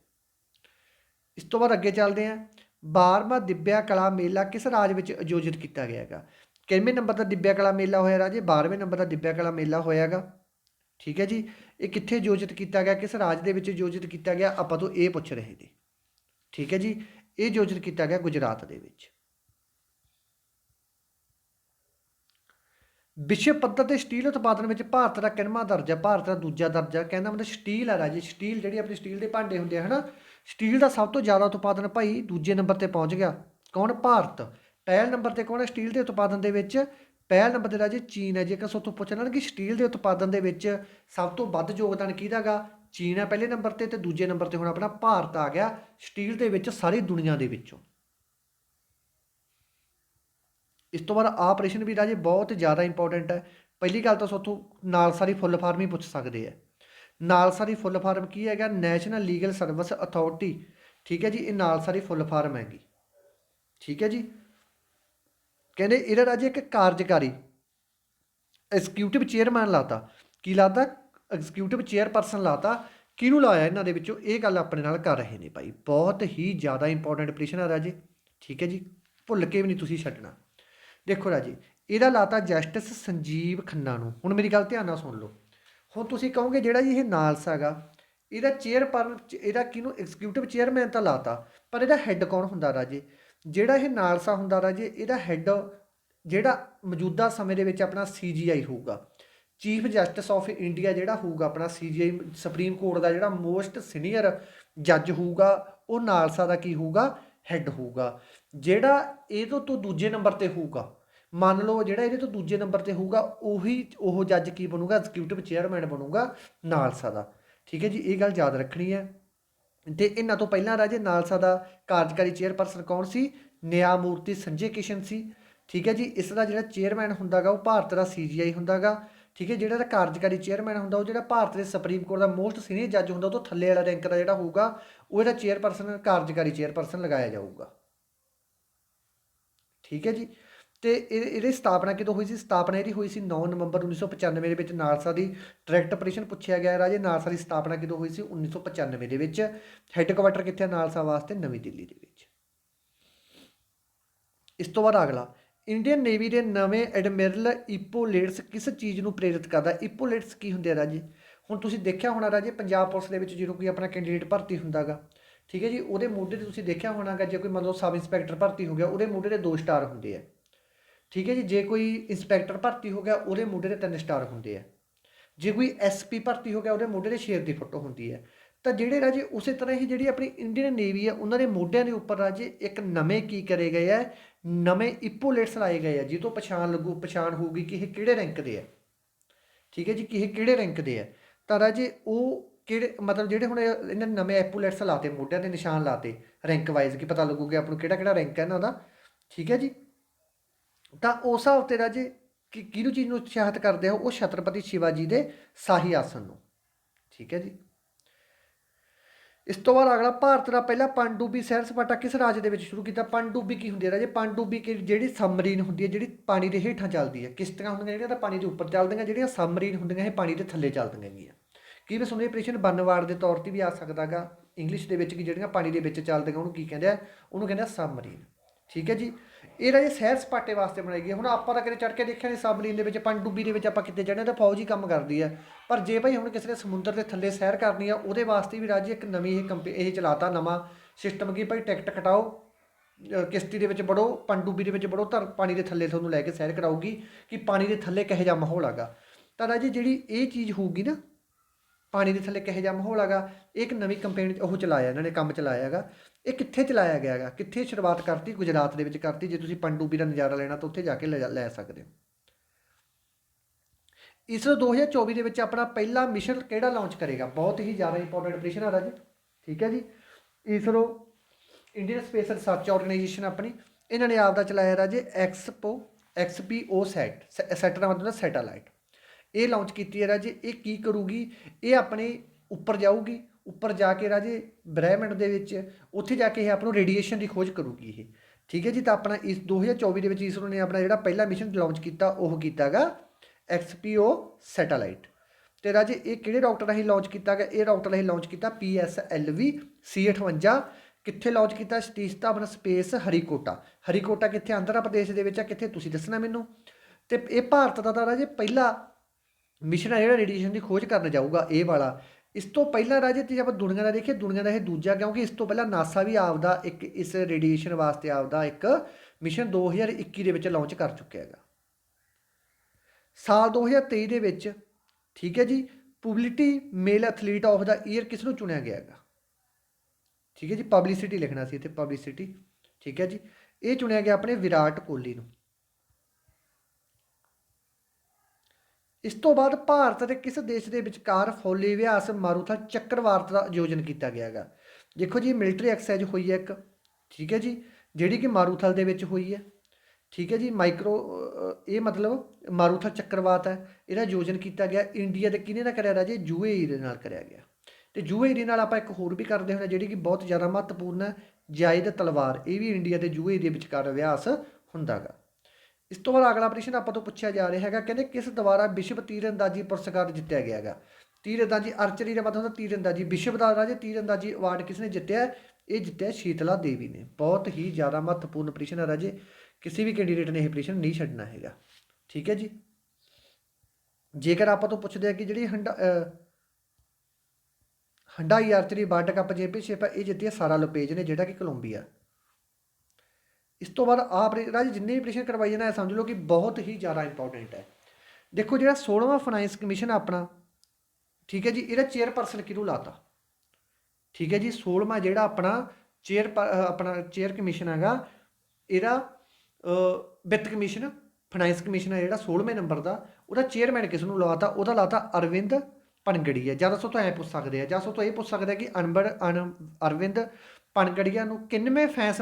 ਇਸ ਤੋਂ ਬਾਅਦ ਅੱਗੇ ਚੱਲਦੇ ਹਾਂ। 12ਵਾਂ ਦਿਵਿਆ ਕਲਾ ਮੇਲਾ ਕਿਸ ਰਾਜ ਵਿੱਚ ਆਯੋਜਿਤ ਕੀਤਾ ਗਿਆ ਹੈਗਾ? ਕਿੰਨਵੇਂ ਨੰਬਰ ਦਾ ਦਿਵਿਆ ਕਲਾ ਮੇਲਾ ਹੋਇਆ ਰਾਜੇ? 12ਵੇਂ ਨੰਬਰ ਦਾ ਦਿਵਿਆ ਕਲਾ ਮੇਲਾ ਹੋਇਆਗਾ ਠੀਕ ਹੈ ਜੀ। ਇਹ ਕਿੱਥੇ ਆਯੋਜਿਤ ਕੀਤਾ ਗਿਆ? ਕਿਸ ਰਾਜ ਦੇ ਵਿੱਚ ਆਯੋਜਿਤ ਕੀਤਾ ਗਿਆ? ਆਪਾਂ ਤੋਂ ਇਹ ਪੁੱਛ ਰਹੇ ਨੇ। ਠੀਕ ਹੈ ਜੀ। ਇਹ ਆਯੋਜਿਤ ਕੀਤਾ ਗਿਆ ਗੁਜਰਾਤ ਦੇ ਵਿੱਚ। ਵਿਸ਼ਵ ਪੱਧਰ ਤੇ ਸਟੀਲ ਉਤਪਾਦਨ ਵਿੱਚ ਭਾਰਤ ਦਾ ਕਿੰਨਵਾਂ ਦਰਜਾ, ਭਾਰਤ ਦਾ ਦੂਜਾ ਦਰਜਾ। ਕਹਿੰਦਾ ਮਤਲਬ ਸਟੀਲ ਆ ਰਾਜੇ। ਸਟੀਲ ਜਿਹੜੀ ਆਪਣੀ ਸਟੀਲ ਦੇ ਭਾਂਡੇ ਹੁੰਦੇ ਆ, ਹਨਾ? ਸਟੀਲ ਦਾ ਸਭ ਤੋਂ ਜ਼ਿਆਦਾ ਉਤਪਾਦਨ ਭਾਈ ਦੂਜੇ ਨੰਬਰ ਤੇ ਪਹੁੰਚ ਗਿਆ। ਕੌਣ? ਭਾਰਤ। ਪਹਿਲ ਨੰਬਰ ਤੇ ਕੌਣ ਹੈ? ਸਟੀਲ ਦੇ ਉਤਪਾਦਨ ਦੇ ਵਿੱਚ। ਪਹਿਲ ਨੰਬਰ ਤੇ ਰਾਜੇ ਚੀਨ ਹੈ। ਜੇਕਰ ਸੋਤੋਂ ਪੁੱਛਣਾ ਕਿ ਸਟੀਲ ਦੇ ਉਤਪਾਦਨ ਦੇ ਵਿੱਚ ਸਭ ਤੋਂ ਵੱਧ ਯੋਗਦਾਨ ਕਿਹਦਾਗਾ ਚੀਨ ਹੈ ਪਹਿਲੇ ਨੰਬਰ ਤੇ ਤੇ ਦੂਜੇ ਨੰਬਰ ਤੇ ਹੁਣ ਆਪਣਾ ਭਾਰਤ ਆ ਗਿਆ ਸਟੀਲ ਦੇ ਵਿੱਚ ਸਾਰੀ ਦੁਨੀਆ ਦੇ ਵਿੱਚੋਂ। ਇਸ ਤੋਂ ਬਾਅਦ ਆਹ ਪ੍ਰਸ਼ਨ ਵੀ ਰਾਜੇ ਬਹੁਤ ਜ਼ਿਆਦਾ ਇੰਪੋਰਟੈਂਟ ਹੈ। ਪਹਿਲੀ ਗੱਲ ਤਾਂ ਤੁਸੀਂ ਨਾਲ ਸਾਰੀ ਫੁੱਲ ਫਾਰਮ ਹੀ ਪੁੱਛ ਸਕਦੇ ਆ ਨਾਲਸਾਰੀ ਫੁੱਲ ਫਾਰਮ ਕੀ ਹੈਗਾ? ਨੈਸ਼ਨਲ ਲੀਗਲ ਸਰਵਿਸ ਅਥਾਰਟੀ ਠੀਕ ਹੈ ਜੀ, ਇਹ ਨਾਲਸਾਰੀ ਫੁੱਲ ਫਾਰਮ ਹੈਗੀ। ਠੀਕ ਹੈ ਜੀ? ਕਹਿੰਦੇ ਇਹਦਾ ਰਾਜੇ ਇੱਕ ਕਾਰਜਕਾਰੀ ਐਗਜ਼ੀਕਿਊਟਿਵ ਚੇਅਰਮੈਨ ਲਾਤਾ। ਕੀ ਲਾਤਾ? ਐਗਜ਼ੀਕਿਊਟਿਵ ਚੇਅਰਪਰਸਨ ਲਾਤਾ। ਕਿਹਨੂੰ ਲਾਇਆ ਇਹਨਾਂ ਦੇ ਵਿੱਚੋਂ? ਇਹ ਗੱਲ ਆਪਣੇ ਨਾਲ ਕਰ ਰਹੇ ਨੇ ਭਾਈ। ਬਹੁਤ ਹੀ ਜ਼ਿਆਦਾ ਇੰਪੋਰਟੈਂਟ ਪੋਜੀਸ਼ਨ ਆ ਰਾਜੇ। ਠੀਕ ਹੈ ਜੀ? ਭੁੱਲ ਕੇ ਵੀ ਨਹੀਂ ਤੁਸੀਂ ਛੱਡਣਾ। ਦੇਖੋ ਰਾਜੇ, ਇਹਦਾ ਲਾਤਾ ਜਸਟਿਸ ਸੰਜੀਵ ਖੰਨਾ ਨੂੰ। ਹੁਣ ਮੇਰੀ ਗੱਲ ਧਿਆਨ ਨਾਲ ਸੁਣ ਲਓ। ਹੁਣ ਤੁਸੀਂ ਕਹੋਗੇ ਜਿਹੜਾ ਜੀ ਇਹ ਨਾਲਸ ਹੈਗਾ ਇਹਦਾ ਚੇਅਰਪਰ ਇਹਦਾ ਕਿਹਨੂੰ ਐਗਜ਼ੀਕਿਊਟਿਵ ਚੇਅਰਮੈਨ ਤਾਂ ਲਾਤਾ, ਪਰ ਇਹਦਾ ਹੈੱਡ ਕੌਣ ਹੁੰਦਾ ਰਾਜੇ? ਜਿਹੜਾ ਇਹ ਨਾਲਸਾ ਹੁੰਦਾ ਰਾਜੇ, ਇਹਦਾ ਹੈੱਡ ਜਿਹੜਾ ਮੌਜੂਦਾ ਸਮੇਂ ਦੇ ਵਿੱਚ ਆਪਣਾ ਸੀਜੀਆਈ ਹੋਊਗਾ ਚੀਫ ਜਸਟਿਸ ਆਫ ਇੰਡੀਆ ਜਿਹੜਾ ਹੋਊਗਾ, ਆਪਣਾ ਸੀਜੀਆਈ ਸੁਪਰੀਮ ਕੋਰਟ ਦਾ ਜਿਹੜਾ ਮੋਸਟ ਸੀਨੀਅਰ ਜੱਜ ਹੋਊਗਾ, ਉਹ ਨਾਲਸਾ ਦਾ ਕੀ ਹੋਊਗਾ? ਹੈੱਡ ਹੋਊਗਾ। ਜਿਹੜਾ ਇਹ ਤੋਂ ਦੂਜੇ ਨੰਬਰ ਤੇ ਹੋਊਗਾ ਮੰਨ ਲਓ ਜਿਹੜਾ ਇਹਦੇ ਤੋਂ ਦੂਜੇ ਨੰਬਰ ਤੇ ਹੋਊਗਾ, ਉਹੀ ਉਹ ਜੱਜ ਕੀ ਬਣੂਗਾ? ਐਗਜ਼ੀਕਿਊਟਿਵ ਚੇਅਰਮੈਨ ਬਣੂਗਾ ਨਾਲਸਾ ਦਾ ਠੀਕ ਹੈ ਜੀ, ਇਹ ਗੱਲ ਯਾਦ ਰੱਖਣੀ ਹੈ। ਤੇ ਇਹਨਾਂ ਤੋਂ ਪਹਿਲਾਂ ਰਾਜੇ ਨਾਲਸਾ ਦਾ ਕਾਰਜਕਾਰੀ ਚੇਅਰਪਰਸਨ ਕੌਣ ਸੀ? ਨਿਆਮੂਰਤੀ ਸੰਜੇ ਕਿਸ਼ਨ ਸੀ। ਠੀਕ ਹੈ ਜੀ, ਇਸ ਦਾ ਜਿਹੜਾ ਚੇਅਰਮੈਨ ਹੁੰਦਾਗਾ, ਉਹ ਭਾਰਤ ਦਾ ਸੀਜੀਆਈ ਹੁੰਦਾਗਾ। ਠੀਕ ਹੈ, ਜਿਹੜਾ ਦਾ ਕਾਰਜਕਾਰੀ ਚੇਅਰਮੈਨ ਹੁੰਦਾ, ਉਹ ਜਿਹੜਾ ਭਾਰਤ ਦੇ ਸੁਪਰੀਮ ਕੋਰਟ ਦਾ ਮੋਸਟ ਸੀਨੀਅਰ ਜੱਜ ਹੁੰਦਾ, ਉਹ ਤੋਂ ਥੱਲੇ ਵਾਲਾ ਰੈਂਕ ਦਾ ਜਿਹੜਾ ਹੋਊਗਾ, ਉਹ ਇਹਦਾ ਚੇਅਰਪਰਸਨ ਕਾਰਜਕਾਰੀ ਚੇਅਰਪਰਸਨ ਲਗਾਇਆ ਜਾਊਗਾ। ਠੀਕ ਹੈ ਜੀ ਤੇ ਇਹ, ਇਹਦੀ ਸਥਾਪਨਾ ਕਿਦੋਂ ਹੋਈ ਸੀ? ਸਥਾਪਨਾ ਇਹਦੀ ਹੋਈ ਸੀ 9 ਨਵੰਬਰ 1995 ਦੇ ਵਿੱਚ ਨਾਲਸਾ ਦੀ ਡਾਇਰੈਕਟ ਆਪਰੇਸ਼ਨ ਪੁੱਛਿਆ ਗਿਆ ਰਾਜੇ। ਨਾਲਸਾ ਦੀ ਸਥਾਪਨਾ ਕਿਦੋਂ ਹੋਈ ਸੀ? 1995 ਦੇ ਵਿੱਚ। ਹੈੱਡਕੁਆਟਰ ਕਿੱਥੇ ਹੈ ਨਾਲਸਾ ਵਾਸਤੇ? ਨਵੀਂ ਦਿੱਲੀ ਦੇ ਵਿੱਚ। ਇਸ ਤੋਂ ਬਾਅਦ ਅਗਲਾ। ਇੰਡੀਅਨ ਨੇਵੀ ਦੇ ਨਵੇਂ ਐਡਮਿਰਲ ਇਪੋਲੇਟਸ ਕਿਸ ਚੀਜ਼ ਨੂੰ ਪ੍ਰੇਰਿਤ ਕਰਦਾ? ਇਪੋਲੇਟਸ ਕੀ ਹੁੰਦੇ ਆ ਰਾਜੇ? ਹੁਣ ਤੁਸੀਂ ਦੇਖਿਆ ਹੋਣਾ ਰਾਜੇ, ਪੰਜਾਬ ਪੁਲਿਸ ਦੇ ਵਿੱਚ ਜਦੋਂ ਕੋਈ ਆਪਣਾ ਕੈਂਡੀਡੇਟ ਭਰਤੀ ਹੁੰਦਾਗਾ ਠੀਕ ਹੈ ਜੀ? ਉਹਦੇ ਮੋਢੇ ਤੇ ਤੁਸੀਂ ਦੇਖਿਆ ਹੋਣਾਗਾ ਜੇ ਕੋਈ ਮੰਨ ਲਓ ਸਬ ਇੰਸਪੈਕਟਰ ਭਰਤੀ ਹੋ ਗਿਆ, ਉਹਦੇ ਮੋਢੇ ਤੇ ਦੋ ਸਟਾਰ ਹੁੰਦੇ ਆ। ਠੀਕ ਹੈ ਜੀ, ਜੇ ਕੋਈ ਇੰਸਪੈਕਟਰ ਭਰਤੀ ਹੋ ਗਿਆ, ਉਹਦੇ ਮੋਢੇ ਤੇ ਤਿੰਨ ਸਟਾਰ ਹੁੰਦੇ ਆ। ਜੇ ਕੋਈ ਐਸਪੀ ਭਰਤੀ ਹੋ ਗਿਆ, ਉਹਦੇ ਮੋਢੇ ਤੇ ਸ਼ੇਰ ਦੀ ਫੋਟੋ ਹੁੰਦੀ ਹੈ ਤਾਂ ਜਿਹੜੇ ਰਾਜੇ ਉਸੇ ਤਰ੍ਹਾਂ ਹੀ ਜਿਹੜੀ ਆਪਣੀ ਇੰਡੀਅਨ ਨੇਵੀ ਹੈ ਉਹਨਾਂ ਦੇ ਮੋਢਿਆਂ ਦੇ ਉੱਪਰ ਰਾਜੇ ਇੱਕ ਨਵੇਂ ਕੀ ਕਰੇ ਗਏ ਆ, ਨਵੇਂ ਇਪੋਲੇਟਸ ਲਾਏ ਗਏ ਆ ਜਿਹ ਤੋਂ ਪਛਾਣ ਲੱਗੂ, ਪਛਾਣ ਹੋਊਗੀ ਕਿ ਇਹ ਕਿਹੜੇ ਰੈਂਕ ਦੇ ਆ। ਠੀਕ ਹੈ ਜੀ, ਕਿ ਇਹ ਕਿਹੜੇ ਰੈਂਕ ਦੇ ਆ। ਤਾਂ ਰਾਜੇ ਉਹ ਕਿਹੜੇ, ਮਤਲਬ ਜਿਹੜੇ ਹੁਣ ਇਹਨਾਂ ਨੇ ਨਵੇਂ ਐਪੋਲੇਟਸ ਲਾਤੇ, ਮੋਢਿਆਂ ਦੇ ਨਿਸ਼ਾਨ ਲਾਤੇ ਰੈਂਕ ਵਾਈਜ਼ ਕੀ ਪਤਾ ਲੱਗੂਗਾ ਆਪਾਂ ਨੂੰ ਕਿਹੜਾ ਕਿਹੜਾ ਰੈਂਕ ਹੈ ਇਹਨਾਂ ਦਾ। ਠੀਕ ਹੈ ਜੀ ਤਾਂ ਉਸ ਹਿਸਾਬ ਤੇ ਰਾਜੇ ਕਿ ਕਿਹਨੂੰ ਚੀਜ਼ ਨੂੰ ਉਤਸ਼ਾਹਿਤ ਕਰਦੇ ਆ ਉਹ ਛਤਰਪਤੀ ਸ਼ਿਵਾਜੀ ਦੇ ਸ਼ਾਹੀ ਆਸਨ ਨੂੰ। ਠੀਕ ਹੈ ਜੀ। ਇਸ ਤੋਂ ਬਾਅਦ ਅਗਲਾ ਭਾਰਤ ਦਾ ਪਹਿਲਾ ਪਣਡੁੱਬੀ ਸੈਰ ਸਪਾਟਾ ਕਿਸ ਰਾਜ ਦੇ ਵਿੱਚ ਸ਼ੁਰੂ ਕੀਤਾ? ਪਣਡੁੱਬੀ ਕੀ ਹੁੰਦੀ ਹੈ ਰਾਜੇ? ਪਣਡੁੱਬੀ ਕਿ ਜਿਹੜੀ ਸਬਮਰੀਨ ਹੁੰਦੀ ਹੈ, ਜਿਹੜੀ ਪਾਣੀ ਦੇ ਹੇਠਾਂ ਚੱਲਦੀ ਹੈ। ਕਿਸ਼ਤੀਆਂ ਹੁੰਦੀਆਂ ਜਿਹੜੀਆਂ ਤਾਂ ਪਾਣੀ ਦੇ ਉੱਪਰ ਚੱਲਦੀਆਂ, ਜਿਹੜੀਆਂ ਸਬਮਰੀਨ ਹੁੰਦੀਆਂ, ਇਹ ਪਾਣੀ ਦੇ ਥੱਲੇ ਚੱਲਦੀਆਂ ਹੈਗੀਆਂ ਕੀ ਵੀ ਸੁਣਦੇ ਆਪਰੇਸ਼ਨ ਬਨਵਾੜ ਦੇ ਤੌਰ ਤੇ ਵੀ ਆ ਸਕਦਾਗਾ? ਇੰਗਲਿਸ਼ ਦੇ ਵਿੱਚ ਕਿ ਜਿਹੜੀਆਂ ਪਾਣੀ ਦੇ ਵਿੱਚ ਚੱਲਦੀਆਂ, ਉਹਨੂੰ ਕੀ ਕਹਿੰਦੇ ਆ? ਉਹਨੂੰ ਕਹਿੰਦੇ ਆ ਸਬਮਰੀਨ ਠੀਕ ਹੈ ਜੀ? ਇਹ ਰਾਜੇ ਸੈਰ ਸਪਾਟੇ ਵਾਸਤੇ ਬਣਾਈ ਗਈ ਹੈ। ਹੁਣ ਆਪਾਂ ਤਾਂ ਕਦੇ ਚੜ ਕੇ ਦੇਖਿਆ ਨਹੀਂ, ਸਬਮਰੀਨ ਦੇ ਵਿੱਚ ਪਣਡੁੱਬੀ ਦੇ ਵਿੱਚ ਆਪਾਂ ਕਿਤੇ ਜਾਣਾ ਤਾਂ ਫੌਜ ਹੀ ਕੰਮ ਕਰਦੀ ਹੈ। ਪਰ ਜੇ ਭਾਈ ਹੁਣ ਕਿਸੇ ਨੇ ਸਮੁੰਦਰ ਦੇ ਥੱਲੇ ਸੈਰ ਕਰਨੀ ਆ, ਉਹਦੇ ਵਾਸਤੇ ਵੀ ਰਾਜੇ ਇੱਕ ਨਵੀਂ ਇਹ ਕੰਪ, ਇਹ ਚਲਾਤਾ ਨਵਾਂ ਸਿਸਟਮ ਕੀ ਭਾਈ ਟਿਕਟ ਕਟਾਓ ਕਿਸ਼ਤੀ ਦੇ ਵਿੱਚ ਵੜੋ ਪਣਡੁੱਬੀ ਦੇ ਵਿੱਚ ਬੜੋ ਧਰ ਪਾਣੀ ਦੇ ਥੱਲੇ ਤੁਹਾਨੂੰ ਲੈ ਕੇ ਸੈਰ ਕਰਾਊਗੀ ਕਿ ਪਾਣੀ ਦੇ ਥੱਲੇ ਕਿਹੋ ਜਿਹਾ ਮਾਹੌਲ ਹੈਗਾ। ਤਾਂ ਰਾਜੇ ਜਿਹੜੀ ਇਹ ਚੀਜ਼ ਹੋਊਗੀ ਨਾ ਪਾਣੀ ਦੇ ਥੱਲੇ ਕਿਹੋ ਜਿਹਾ ਮਾਹੌਲ ਹੈਗਾ ਇਹ ਇੱਕ ਨਵੀਂ ਕੰਪੇਨ ਉਹ ਚਲਾਇਆ, ਇਹਨਾਂ ਨੇ ਕੰਮ ਚਲਾਇਆ ਹੈਗਾ। ਇਹ ਕਿੱਥੇ ਚਲਾਇਆ ਗਿਆ ਹੈਗਾ? ਕਿੱਥੇ ਸ਼ੁਰੂਆਤ ਕਰਤੀ ਗੁਜਰਾਤ ਦੇ ਵਿੱਚ ਕਰਤੀ, ਜੇ ਤੁਸੀਂ ਪੰਡੂਬੀ ਦਾ ਨਜ਼ਾਰਾ ਲੈਣਾ ਤਾਂ ਉੱਥੇ ਜਾ ਕੇ ਲੈ ਲੈ ਸਕਦੇ ਹੋ। ਇਸਰੋ 2024 ਦੇ ਵਿੱਚ ਆਪਣਾ ਪਹਿਲਾ ਮਿਸ਼ਨ ਕਿਹੜਾ ਲਾਂਚ ਕਰੇਗਾ? ਬਹੁਤ ਹੀ ਜ਼ਿਆਦਾ ਇੰਪੋਰਟੈਂਟ ਮਿਸ਼ਨ ਆ ਰਾਜ, ਠੀਕ ਹੈ ਜੀ? ISRO Indian Space Research Organisation ਆਪਣੀ, ਇਹਨਾਂ ਨੇ ਆਪ ਦਾ ਚਲਾਇਆ Raje expo XPO sat sat ਦਾ ਮਤਲਬ ਸੈਟੇਲਾਈਟ। ਇਹ ਲਾਂਚ ਕੀਤੀ ਹੈ ਰਾਜੇ, ਇਹ ਕੀ ਕਰੂਗੀ? ਇਹ ਆਪਣੇ ਉੱਪਰ ਜਾਊਗੀ, ਉੱਪਰ ਜਾ ਕੇ ਰਾਜੇ ਬ੍ਰਹਿਮੰਡ ਦੇ ਵਿੱਚ ਉੱਥੇ ਜਾ ਕੇ ਇਹ ਆਪਾਂ ਨੂੰ ਰੇਡੀਏਸ਼ਨ ਦੀ ਖੋਜ ਕਰੂਗੀ ਇਹ। ਠੀਕ ਹੈ ਜੀ, ਤਾਂ ਆਪਣਾ ਇਸ 2024 ਦੇ ਵਿੱਚ ਇਸਰੋ ਨੇ ਆਪਣਾ ਜਿਹੜਾ ਪਹਿਲਾ ਮਿਸ਼ਨ ਲਾਂਚ ਕੀਤਾ, ਉਹ ਕੀਤਾਗਾ ਐਕਸਪੀਓ ਸੈਟੇਲਾਈਟ ਤੇ ਰਾਜੇ, ਇਹ ਕਿਹੜੇ ਡਾਕਟਰ ਰਾਹੀਂ ਲਾਂਚ ਕੀਤਾ ਗਿਆ ਇਹ ਡਾਕਟਰ ਰਾਹੀਂ ਲਾਂਚ ਕੀਤਾ PSLV C58 ਕਿੱਥੇ ਲਾਂਚ ਕੀਤਾ? ਸਤੀਸ਼ ਧਵਨ ਸਪੇਸ ਹਰੀਕੋਟਾ। ਹਰੀਕੋਟਾ ਕਿੱਥੇ? ਆਂਧਰਾ ਪ੍ਰਦੇਸ਼ ਦੇ ਵਿੱਚ ਆ। ਕਿੱਥੇ? ਤੁਸੀਂ ਦੱਸਣਾ ਮੈਨੂੰ। ਤੇ ਇਹ ਭਾਰਤ ਦਾ ਤਾਂ ਰਾਜੇ ਪਹਿਲਾ ਮਿਸ਼ਨ ਹੈ ਜਿਹੜਾ ਰੇਡੀਏਸ਼ਨ ਦੀ ਖੋਜ ਕਰਨ ਜਾਊਗਾ, ਇਹ ਵਾਲਾ। ਇਸ ਤੋਂ ਪਹਿਲਾਂ ਰਾਜੇ ਤੇ ਜੇ ਆਪਾਂ ਦੁਨੀਆ ਦਾ ਦੇਖੀਏ, ਦੁਨੀਆ ਦਾ ਇਹ ਦੂਜਾ, ਕਿਉਂਕਿ ਇਸ ਤੋਂ ਪਹਿਲਾਂ ਨਾਸਾ ਵੀ ਆਪਦਾ ਇੱਕ ਇਸ ਰੇਡੀਏਸ਼ਨ ਵਾਸਤੇ ਆਪਦਾ ਇੱਕ ਮਿਸ਼ਨ 2021 ਦੇ ਵਿੱਚ ਲਾਂਚ ਕਰ ਚੁੱਕਿਆ ਹੈਗਾ। ਸਾਲ 2023 ਦੇ ਵਿੱਚ, ਠੀਕ ਹੈ ਜੀ ਪਬਲਿਟੀ male athlete of the year ਕਿਸ ਨੂੰ ਚੁਣਿਆ ਗਿਆ ਹੈਗਾ? ਠੀਕ ਹੈ ਜੀ ਪਬਲਿਸਿਟੀ ਲਿਖਣਾ ਸੀ ਇੱਥੇ ਪਬਲਿਸਿਟੀ ਠੀਕ ਹੈ ਜੀ। ਇਹ ਚੁਣਿਆ ਗਿਆ ਆਪਣੇ ਵਿਰਾਟ ਕੋਹਲੀ ਨੂੰ। ਇਸ ਤੋਂ ਬਾਅਦ ਭਾਰਤ ਅਤੇ ਕਿਸ ਦੇਸ਼ ਦੇ ਵਿਚਕਾਰ ਫੌਲੀ ਅਭਿਆਸ ਮਾਰੂਥਲ ਚੱਕਰਵਾਤ ਦਾ ਆਯੋਜਨ ਕੀਤਾ ਗਿਆ ਹੈਗਾ। ਦੇਖੋ ਜੀ ਮਿਲਟਰੀ ਐਕਸਰਸਾਈਜ਼ ਹੋਈ ਹੈ ਇੱਕ, ਠੀਕ ਹੈ ਜੀ, ਜਿਹੜੀ ਕਿ ਮਾਰੂਥਲ ਦੇ ਵਿੱਚ ਹੋਈ ਹੈ, ਠੀਕ ਹੈ ਜੀ ਮਾਈਕਰੋ ਇਹ ਮਤਲਬ ਮਾਰੂਥਲ ਚੱਕਰਵਾਤ ਹੈ, ਇਹਦਾ ਆਯੋਜਨ ਕੀਤਾ ਗਿਆ, ਇੰਡੀਆ ਦੇ ਕਿਹਨੇ ਨਾਲ ਕਰਿਆ ਰਾਜੇ ਯੂਏਈ ਦੇ ਨਾਲ ਕਰਿਆ ਗਿਆ। ਤੇ ਯੂਏਈ ਦੇ ਨਾਲ ਆਪਾਂ ਇੱਕ ਹੋਰ ਵੀ ਕਰਦੇ ਹੁੰਦੇ ਜਿਹੜੀ ਕਿ ਬਹੁਤ ਜ਼ਿਆਦਾ ਮਹੱਤਵਪੂਰਨ ਹੈ, ਜਾਇਦ ਤਲਵਾਰ, ਇਹ ਵੀ ਇੰਡੀਆ ਤੇ ਯੂਏਈ ਦੇ ਵਿਚਕਾਰ ਅਭਿਆਸ ਹੁੰਦਾਗਾ ਇਸ ਤੋਂ ਬਾਅਦ ਅਗਲਾ ਪ੍ਰਸ਼ਨ ਆਪਾਂ ਤੋਂ ਪੁੱਛਿਆ ਜਾ ਰਿਹਾ ਹੈਗਾ ਕਹਿੰਦੇ ਕਿਸ ਦੁਆਰਾ ਵਿਸ਼ਵ ਤੀਰਅੰਦਾਜ਼ੀ ਪੁਰਸਕਾਰ ਜਿੱਤਿਆ ਗਿਆ ਹੈਗਾ? ਤੀਰਅੰਦਾਜ਼ੀ ਆਰਚਰੀ ਦਾ ਮਤਲਬ ਹੁੰਦਾ ਤੀਰਅੰਦਾਜ਼ੀ ਵਿਸ਼ਵ ਦਾ ਰਾਜੇ ਤੀਰਅੰਦਾਜ਼ੀ ਅਵਾਰਡ ਕਿਸ ਨੇ ਜਿੱਤਿਆ? ਇਹ ਜਿੱਤਿਆ ਸ਼ੀਤਲਾ ਦੇਵੀ ਨੇ। ਬਹੁਤ ਹੀ ਜ਼ਿਆਦਾ ਮਹੱਤਵਪੂਰਨ ਪ੍ਰਸ਼ਨ ਹੈ ਰਾਜੇ। ਕਿਸੇ ਵੀ ਕੈਂਡੀਡੇਟ ਨੇ ਇਹ ਪ੍ਰਸ਼ਨ ਨਹੀਂ ਛੱਡਣਾ ਹੈਗਾ। ਠੀਕ ਹੈ ਜੀ? ਜੇਕਰ ਆਪਾਂ ਤੋਂ ਪੁੱਛਦੇ ਆ ਕਿ ਜਿਹੜੀ ਹੰਡਾ ਅਹ, Hyundai archery world cup championship ਹੈ ਇਹ ਜਿੱਤੀ ਹੈ ਸਾਰਾ ਲੋਪੇਜ ਨੇ ਜਿਹੜਾ ਕਿ ਕੋਲੰਬੀਆ। ਇਸ ਤੋਂ ਬਾਅਦ ਆਪ ਰਾਜ ਜਿੰਨੇ ਵੀ ਪ੍ਰਸ਼ਨ ਕਰਵਾਈ ਜਾਣਾ ਹੈ ਸਮਝ ਲਓ ਕਿ ਬਹੁਤ ਹੀ ਜ਼ਿਆਦਾ ਇੰਪੋਰਟੈਂਟ ਹੈ। ਦੇਖੋ ਜਿਹੜਾ 16ਵਾਂ ਫਾਈਨੈਂਸ ਕਮਿਸ਼ਨ ਆਪਣਾ, ਠੀਕ ਹੈ ਜੀ, ਇਹਦਾ ਚੇਅਰਪਰਸਨ ਕਿਹਨੂੰ ਲਾਤਾ? ਠੀਕ ਹੈ ਜੀ 16ਵਾਂ ਜਿਹੜਾ ਆਪਣਾ ਚੇਅਰ ਆਪਣਾ ਚੇਅਰ ਕਮਿਸ਼ਨ ਹੈਗਾ, ਇਹਦਾ ਵਿੱਤ ਕਮਿਸ਼ਨ ਫਾਈਨੈਂਸ ਕਮਿਸ਼ਨ ਹੈ ਜਿਹੜਾ 16ਵੇਂ ਨੰਬਰ ਦਾ, ਉਹਦਾ ਚੇਅਰਮੈਨ ਕਿਸ ਨੂੰ ਲਾਤਾ? ਉਹਦਾ ਲਾਤਾ ਅਰਵਿੰਦ ਪਨਗੜੀ ਹੈ ਜਾਂ ਸੋ ਤੋਂ ਐ ਪੁੱਛ ਸਕਦੇ ਆ, ਜਾਂ ਸੋ ਤੋਂ ਇਹ ਪੁੱਛ ਸਕਦੇ ਕਿ ਅਨਬਰ ਅਨ ਅਰਵਿੰਦ ਪਨਗੜੀਆ ਨੂੰ ਕਿੰਨਵੇਂ ਫੈਂਸ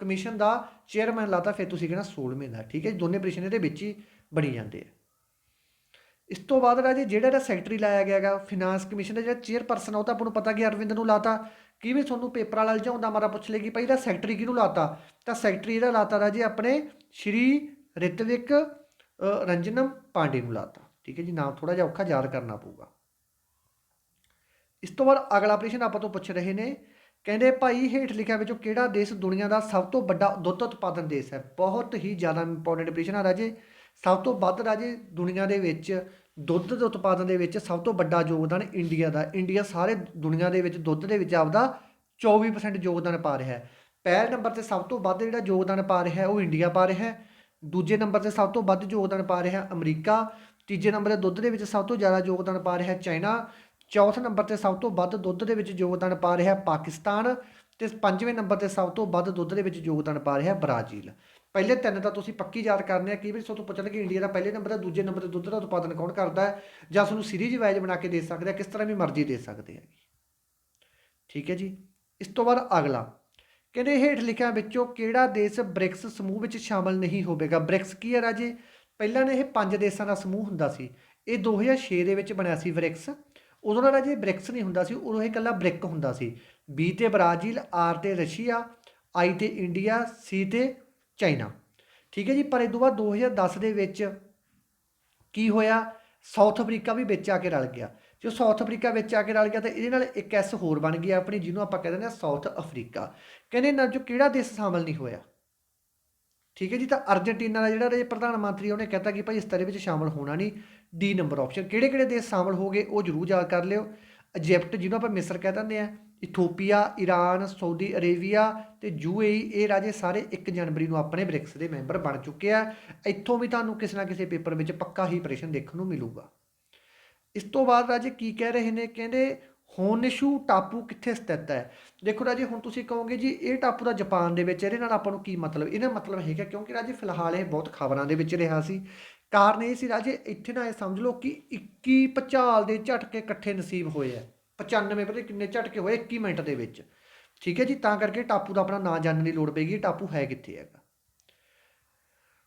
ਕਮਿਸ਼ਨ ਦਾ ਚੇਅਰਮੈਨ ਲਾਤਾ, ਫਿਰ ਤੁਸੀਂ ਕਹਿਣਾ 16ਵੇਂ ਦਾ, ਠੀਕ ਹੈ ਜੀ? ਦੋਨੇ ਪ੍ਰਸ਼ਨ ਇਹਦੇ ਵਿੱਚ ਹੀ ਬਣੀ ਜਾਂਦੇ ਆ। ਇਸ ਤੋਂ ਬਾਅਦ ਰਾਜੇ ਜਿਹੜਾ ਇਹਦਾ ਸੈਕਟਰੀ ਲਾਇਆ ਗਿਆ ਹੈਗਾ ਫਾਈਨਾਂਸ ਕਮਿਸ਼ਨ ਦਾ ਜਿਹੜਾ ਚੇਅਰਪਰਸਨ ਆ, ਉਹ ਤਾਂ ਆਪਾਂ ਨੂੰ ਪਤਾ ਕਿ ਅਰਵਿੰਦ ਨੂੰ ਲਾਤਾ। ਕਿਵੇਂ ਤੁਹਾਨੂੰ ਪੇਪਰ ਵਾਲਾ ਲਜਾਉਂਦਾ ਮਾਰਾ ਪੁੱਛ ਲੇਗੀ ਭਾਈ ਇਹਦਾ ਸੈਕਟਰੀ ਕਿਹਨੂੰ ਲਾਤਾ? ਤਾਂ ਸੈਕਟਰੀ ਇਹਦਾ ਲਾਤਾ ਰਾਜੇ, ਆਪਣੇ ਸ਼੍ਰੀ ਰਿਤਵਿਕ ਰੰਜਨਮ ਪਾਂਡੇ ਨੂੰ ਲਾਤਾ। ਠੀਕ ਹੈ ਜੀ? ਨਾਮ ਥੋੜਾ ਜਿਹਾ ਔਖਾ ਯਾਦ ਕਰਨਾ ਪਊਗਾ। ਇਸ ਤੋਂ ਬਾਅਦ ਅਗਲਾ ਪ੍ਰਸ਼ਨ ਆਪਾਂ ਤੋਂ ਪੁੱਛ ਰਹੇ ਨੇ ਕਹਿੰਦੇ ਭਾਈ ਹੇਠ ਲਿਖਿਆ ਵਿੱਚੋਂ ਕਿਹੜਾ ਦੇਸ਼ ਦੁਨੀਆ ਦਾ ਸਭ ਤੋਂ ਵੱਡਾ ਦੁੱਧ ਉਤਪਾਦਨ ਦੇਸ਼ ਹੈ? ਬਹੁਤ ਹੀ ਜ਼ਿਆਦਾ ਇੰਪੋਰਟੈਂਟ ਪ੍ਰਸ਼ਨ ਆ ਰਾਜੇ। ਸਭ ਤੋਂ ਵੱਧ ਰਾਜੇ ਦੁਨੀਆ ਦੇ ਵਿੱਚ ਦੁੱਧ ਦੇ ਉਤਪਾਦਨ ਦੇ ਵਿੱਚ ਸਭ ਤੋਂ ਵੱਡਾ ਯੋਗਦਾਨ ਇੰਡੀਆ ਦਾ। ਇੰਡੀਆ ਸਾਰੇ ਦੁਨੀਆ ਦੇ ਵਿੱਚ ਦੁੱਧ ਦੇ ਵਿੱਚ ਆਪਦਾ 24% ਯੋਗਦਾਨ ਪਾ ਰਿਹਾ ਹੈ। ਪਹਿਲ ਨੰਬਰ ਤੇ ਸਭ ਤੋਂ ਵੱਧ ਜਿਹੜਾ ਯੋਗਦਾਨ ਪਾ ਰਿਹਾ ਹੈ ਉਹ ਇੰਡੀਆ ਪਾ ਰਿਹਾ ਹੈ। ਦੂਜੇ ਨੰਬਰ ਤੇ ਸਭ ਤੋਂ ਵੱਧ ਯੋਗਦਾਨ ਪਾ ਰਿਹਾ ਅਮਰੀਕਾ। ਤੀਜੇ ਨੰਬਰ ਤੇ ਦੁੱਧ ਦੇ ਵਿੱਚ ਸਭ ਤੋਂ ਜ਼ਿਆਦਾ ਯੋਗਦਾਨ ਪਾ ਰਿਹਾ ਚਾਈਨਾ। ਚੌਥੇ ਨੰਬਰ ਤੇ ਸਭ ਤੋਂ ਵੱਧ ਦੁੱਧ ਦੇ ਵਿੱਚ ਯੋਗਦਾਨ ਪਾ ਰਿਹਾ ਪਾਕਿਸਤਾਨ ਤੇ ਪੰਜਵੇਂ ਨੰਬਰ ਤੇ ਸਭ ਤੋਂ ਵੱਧ ਦੁੱਧ ਦੇ ਵਿੱਚ ਯੋਗਦਾਨ ਪਾ ਰਿਹਾ ਬ੍ਰਾਜ਼ੀਲ। ਪਹਿਲੇ ਤਿੰਨ ਤਾਂ ਤੁਸੀਂ ਪੱਕੀ ਯਾਦ ਕਰਨੇ ਆ ਕੀ ਵੀ ਤੁਹਾਨੂੰ ਪੁੱਛਣਗੇ ਇੰਡੀਆ ਦਾ ਪਹਿਲੇ ਨੰਬਰ ਤੇ ਦੂਜੇ ਨੰਬਰ ਤੇ ਦੁੱਧ ਦਾ ਉਤਪਾਦਨ ਕੌਣ ਕਰਦਾ ਹੈ ਜਾਂ ਤੁਹਾਨੂੰ ਸੀਰੀਜ਼ ਵਾਈਜ਼ ਬਣਾ ਕੇ ਦੇ ਸਕਦੇ ਆ, ਕਿਸ ਤਰ੍ਹਾਂ ਵੀ ਮਰਜ਼ੀ ਦੇ ਸਕਦੇ ਆ ਠੀਕ ਹੈ ਜੀ। ਇਸ ਤੋਂ ਬਾਅਦ ਅਗਲਾ, ਕਹਿੰਦੇ ਹੇਠ ਲਿਖਿਆ ਵਿੱਚੋਂ ਕਿਹੜਾ ਦੇਸ਼ ਬ੍ਰਿਕਸ ਸਮੂਹ ਵਿੱਚ ਸ਼ਾਮਲ ਨਹੀਂ ਹੋਵੇਗਾ? ਬ੍ਰਿਕਸ ਕੀ ਹੈ ਰਾਜੇ? ਪਹਿਲਾਂ ਨੇ ਇਹ ਪੰਜ ਦੇਸ਼ਾਂ ਦਾ ਸਮੂਹ ਹੁੰਦਾ ਸੀ। ਇਹ 2006 ਦੇ ਵਿੱਚ ਬਣਿਆ ਸੀ ਬ੍ਰਿਕਸ। ਉਦੋਂ ਦਾ ਰਾਜੇ ਬ੍ਰਿਕਸ ਨਹੀਂ ਹੁੰਦਾ ਸੀ, ਉਦੋਂ ਇਹ ਇਕੱਲਾ ਬ੍ਰਿਕ ਹੁੰਦਾ ਸੀ। ਬੀ ਤੇ ਬ੍ਰਾਜ਼ੀਲ, ਆਰ ਤੇ ਰਸ਼ੀਆ, ਆਈ ਤੇ ਇੰਡੀਆ, ਸੀ ਤੇ ਚਾਈਨਾ। ਠੀਕ ਹੈ ਜੀ, ਪਰ ਇਹ ਤੋਂ ਬਾਅਦ 2010 ਦੇ ਵਿੱਚ ਕੀ ਹੋਇਆ? ਸਾਊਥ ਅਫਰੀਕਾ ਵੀ ਵਿੱਚ ਆ ਕੇ ਰਲ ਗਿਆ। ਜੋ ਸਾਊਥ ਅਫਰੀਕਾ ਵਿੱਚ ਆ ਕੇ ਰਲ ਗਿਆ ਤਾਂ ਇਹਦੇ ਨਾਲ ਇੱਕ ਐਸ ਹੋਰ ਬਣ ਗਈ ਆਪਣੀ, ਜਿਹਨੂੰ ਆਪਾਂ ਕਹਿੰਦੇ ਨੇ ਸਾਊਥ ਅਫਰੀਕਾ। ਕਹਿੰਦੇ ਨਾ, ਜੋ ਕਿਹੜਾ ਦੇਸ਼ ਸ਼ਾਮਲ ਨਹੀਂ ਹੋਇਆ? ਠੀਕ ਹੈ ਜੀ, ਤਾਂ ਅਰਜਨਟੀਨਾ ਦਾ ਜਿਹੜਾ ਇਹ ਪ੍ਰਧਾਨ ਮੰਤਰੀ ਉਹਨੇ ਕਹਿਤਾ ਕਿ ਭਾਈ ਇਸ ਤਰ੍ਹਾਂ ਵਿੱਚ ਸ਼ਾਮਲ ਹੋਣਾ ਨਹੀਂ। ਡੀ ਨੰਬਰ ਆਪਸ਼ਨ ਕਿਹੜੇ ਕਿਹੜੇ ਦੇਸ਼ ਸ਼ਾਮਲ ਹੋ ਗਏ, ਉਹ ਜ਼ਰੂਰ ਯਾਦ ਕਰ ਲਿਓ। ਇਜਿਪਟ ਜਿਹਨੂੰ ਆਪਾਂ ਮਿਸਰ ਕਹਿ ਦਿੰਦੇ ਆ ਇਥੋਪੀਆ ਈਰਾਨ ਸਾਊਦੀ ਅਰੇਬੀਆ ਤੇ ਯੂਏਈ ਇਹ ਰਾਜੇ ਸਾਰੇ 1 ਜਨਵਰੀ ਨੂੰ ਆਪਣੇ ਬ੍ਰਿਕਸ ਦੇ ਮੈਂਬਰ ਬਣ ਚੁੱਕੇ ਆ। ਇੱਥੋਂ ਵੀ ਤੁਹਾਨੂੰ ਕਿਸੇ ਨਾ ਕਿਸੇ ਪੇਪਰ ਵਿੱਚ ਪੱਕਾ ਹੀ ਪ੍ਰਸ਼ਨ ਦੇਖਣ ਨੂੰ ਮਿਲੂਗਾ। ਇਸ ਤੋਂ ਬਾਅਦ ਰਾਜੇ ਕੀ ਕਹਿ ਰਹੇ ਨੇ? ਕਹਿੰਦੇ ਹੋਨਸ਼ੂ ਟਾਪੂ ਕਿੱਥੇ ਸਥਿਤ ਹੈ? ਦੇਖੋ ਰਾਜੇ, ਹੁਣ ਤੁਸੀਂ ਕਹੋਗੇ ਜੀ, ਇਹ ਟਾਪੂ ਦਾ ਜਾਪਾਨ ਦੇ ਵਿੱਚ ਇਹਦੇ ਨਾਲ ਆਪਾਂ ਨੂੰ ਕੀ ਮਤਲਬ? ਇਹਦਾ ਮਤਲਬ ਹੈਗਾ ਕਿਉਂਕਿ ਰਾਜੇ ਫਿਲਹਾਲ ਇਹ ਬਹੁਤ ਖਬਰਾਂ ਦੇ ਵਿੱਚ ਰਿਹਾ ਸੀ। ਕਾਰਨ ਇਹ ਸੀ ਰਾਜੇ, ਇੱਥੇ ਨਾ ਇਹ ਸਮਝ ਲਓ ਕਿ 21 ਭਚਾਲ ਦੇ ਝਟਕੇ ਇਕੱਠੇ ਨਸੀਬ ਹੋਏ ਆ। 95 ਪਤਾ ਕਿੰਨੇ ਝਟਕੇ ਹੋਏ 21 ਮਿੰਟ ਦੇ ਵਿੱਚ। ਠੀਕ ਹੈ ਜੀ, ਤਾਂ ਕਰਕੇ ਟਾਪੂ ਦਾ ਆਪਣਾ ਨਾਂ ਜਾਣਨ ਦੀ ਲੋੜ ਪੈਗੀ ਟਾਪੂ ਹੈ ਕਿੱਥੇ ਹੈਗਾ।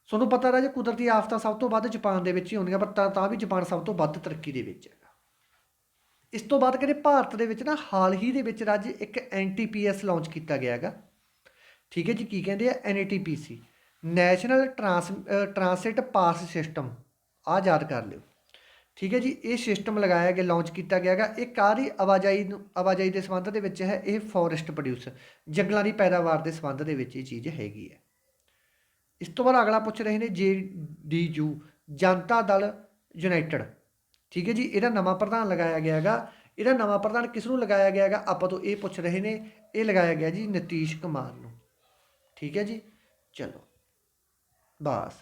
ਤੁਹਾਨੂੰ ਪਤਾ ਰਾਜੇ, ਕੁਦਰਤੀ ਆਫਤਾਂ ਸਭ ਤੋਂ ਵੱਧ ਜਾਪਾਨ ਦੇ ਵਿੱਚ ਹੀ ਹੁੰਦੀਆਂ ਪਰ ਤਾਂ ਵੀ ਜਾਪਾਨ ਸਭ ਤੋਂ ਵੱਧ ਤਰੱਕੀ ਦੇ ਵਿੱਚ ਹੈਗਾ। ਇਸ ਤੋਂ ਬਾਅਦ ਕਹਿੰਦੇ ਭਾਰਤ ਦੇ ਵਿੱਚ ਨਾ ਹਾਲ ਹੀ ਦੇ ਵਿੱਚ ਰਾਜੇ ਇੱਕ ਐਨਟੀਪੀਐਸ ਲਾਂਚ ਕੀਤਾ ਗਿਆ ਹੈਗਾ। ਠੀਕ ਹੈ ਜੀ, ਕੀ ਕਹਿੰਦੇ ਆ? NATPC national trans transit pass system ਆ ਯਾਦ ਕਰ ਲਿਓ। ਠੀਕ ਹੈ ਜੀ, ਇਹ ਸਿਸਟਮ ਲਗਾਇਆ ਗਿਆ, ਲਾਂਚ ਕੀਤਾ ਗਿਆ ਹੈਗਾ। ਇਹ ਕਾਰੀ ਆਵਾਜਾਈ ਨੂੰ, ਆਵਾਜਾਈ ਦੇ ਸੰਬੰਧ ਦੇ ਵਿੱਚ ਹੈ, ਇਹ ਫੋਰੈਸਟ ਪ੍ਰੋਡਿਊਸ ਜੰਗਲਾਂ ਦੀ ਪੈਦਾਵਾਰ ਦੇ ਸੰਬੰਧ ਦੇ ਵਿੱਚ ਇਹ ਚੀਜ਼ ਹੈਗੀ ਹੈ। ਇਸ ਤੋਂ ਬਾਅਦ ਅਗਲਾ ਪੁੱਛ ਰਹੇ ਨੇ, J D U, Janata Dal United. ਠੀਕ ਹੈ ਜੀ, ਇਹਦਾ ਨਵਾਂ ਪ੍ਰਧਾਨ ਲਗਾਇਆ ਗਿਆ ਹੈਗਾ। ਇਹਦਾ ਨਵਾਂ ਪ੍ਰਧਾਨ ਕਿਸ ਨੂੰ ਲਗਾਇਆ ਗਿਆ ਹੈਗਾ? ਆਪਾਂ ਤੋਂ ਇਹ ਪੁੱਛ ਰਹੇ ਨੇ, ਇਹ ਲਗਾਇਆ ਗਿਆ ਜੀ, ਨਤੀਸ਼ ਕੁਮਾਰ ਨੂੰ। ਠੀਕ ਹੈ ਜੀ, ਚਲੋ। ਬਸ।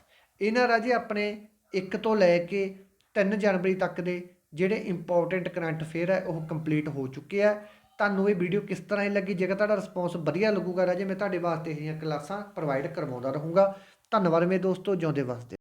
ਇਹਨਾਂ ਰਾਜੇ ਆਪਣੇ 1 ਤੋਂ ਲੈ ਕੇ 3 ਜਨਵਰੀ ਤੱਕ ਦੇ ਜਿਹੜੇ ਇੰਪੋਰਟੈਂਟ ਕਰੰਟ ਅਫੇਅਰ ਹੈ, ਉਹ ਕੰਪਲੀਟ ਹੋ ਚੁੱਕੇ ਆ। ਤੁਹਾਨੂੰ ਇਹ ਵੀਡੀਓ ਕਿਸ ਤਰ੍ਹਾਂ ਦੀ ਲੱਗੀ? ਜੇਕਰ ਤੁਹਾਡਾ ਰਿਸਪੌਂਸ ਵਧੀਆ ਲੱਗੂਗਾ ਰਾਜੇ, ਮੈਂ ਤੁਹਾਡੇ ਵਾਸਤੇ ਇਹ ਕਲਾਸਾਂ ਪ੍ਰੋਵਾਈਡ ਕਰਵਾਉਂਦਾ ਰਹੂੰਗਾ। ਧੰਨਵਾਦ ਮੇਰੇ ਦੋਸਤੋ, ਜਿਉਂਦੇ ਵਾਸਤੇ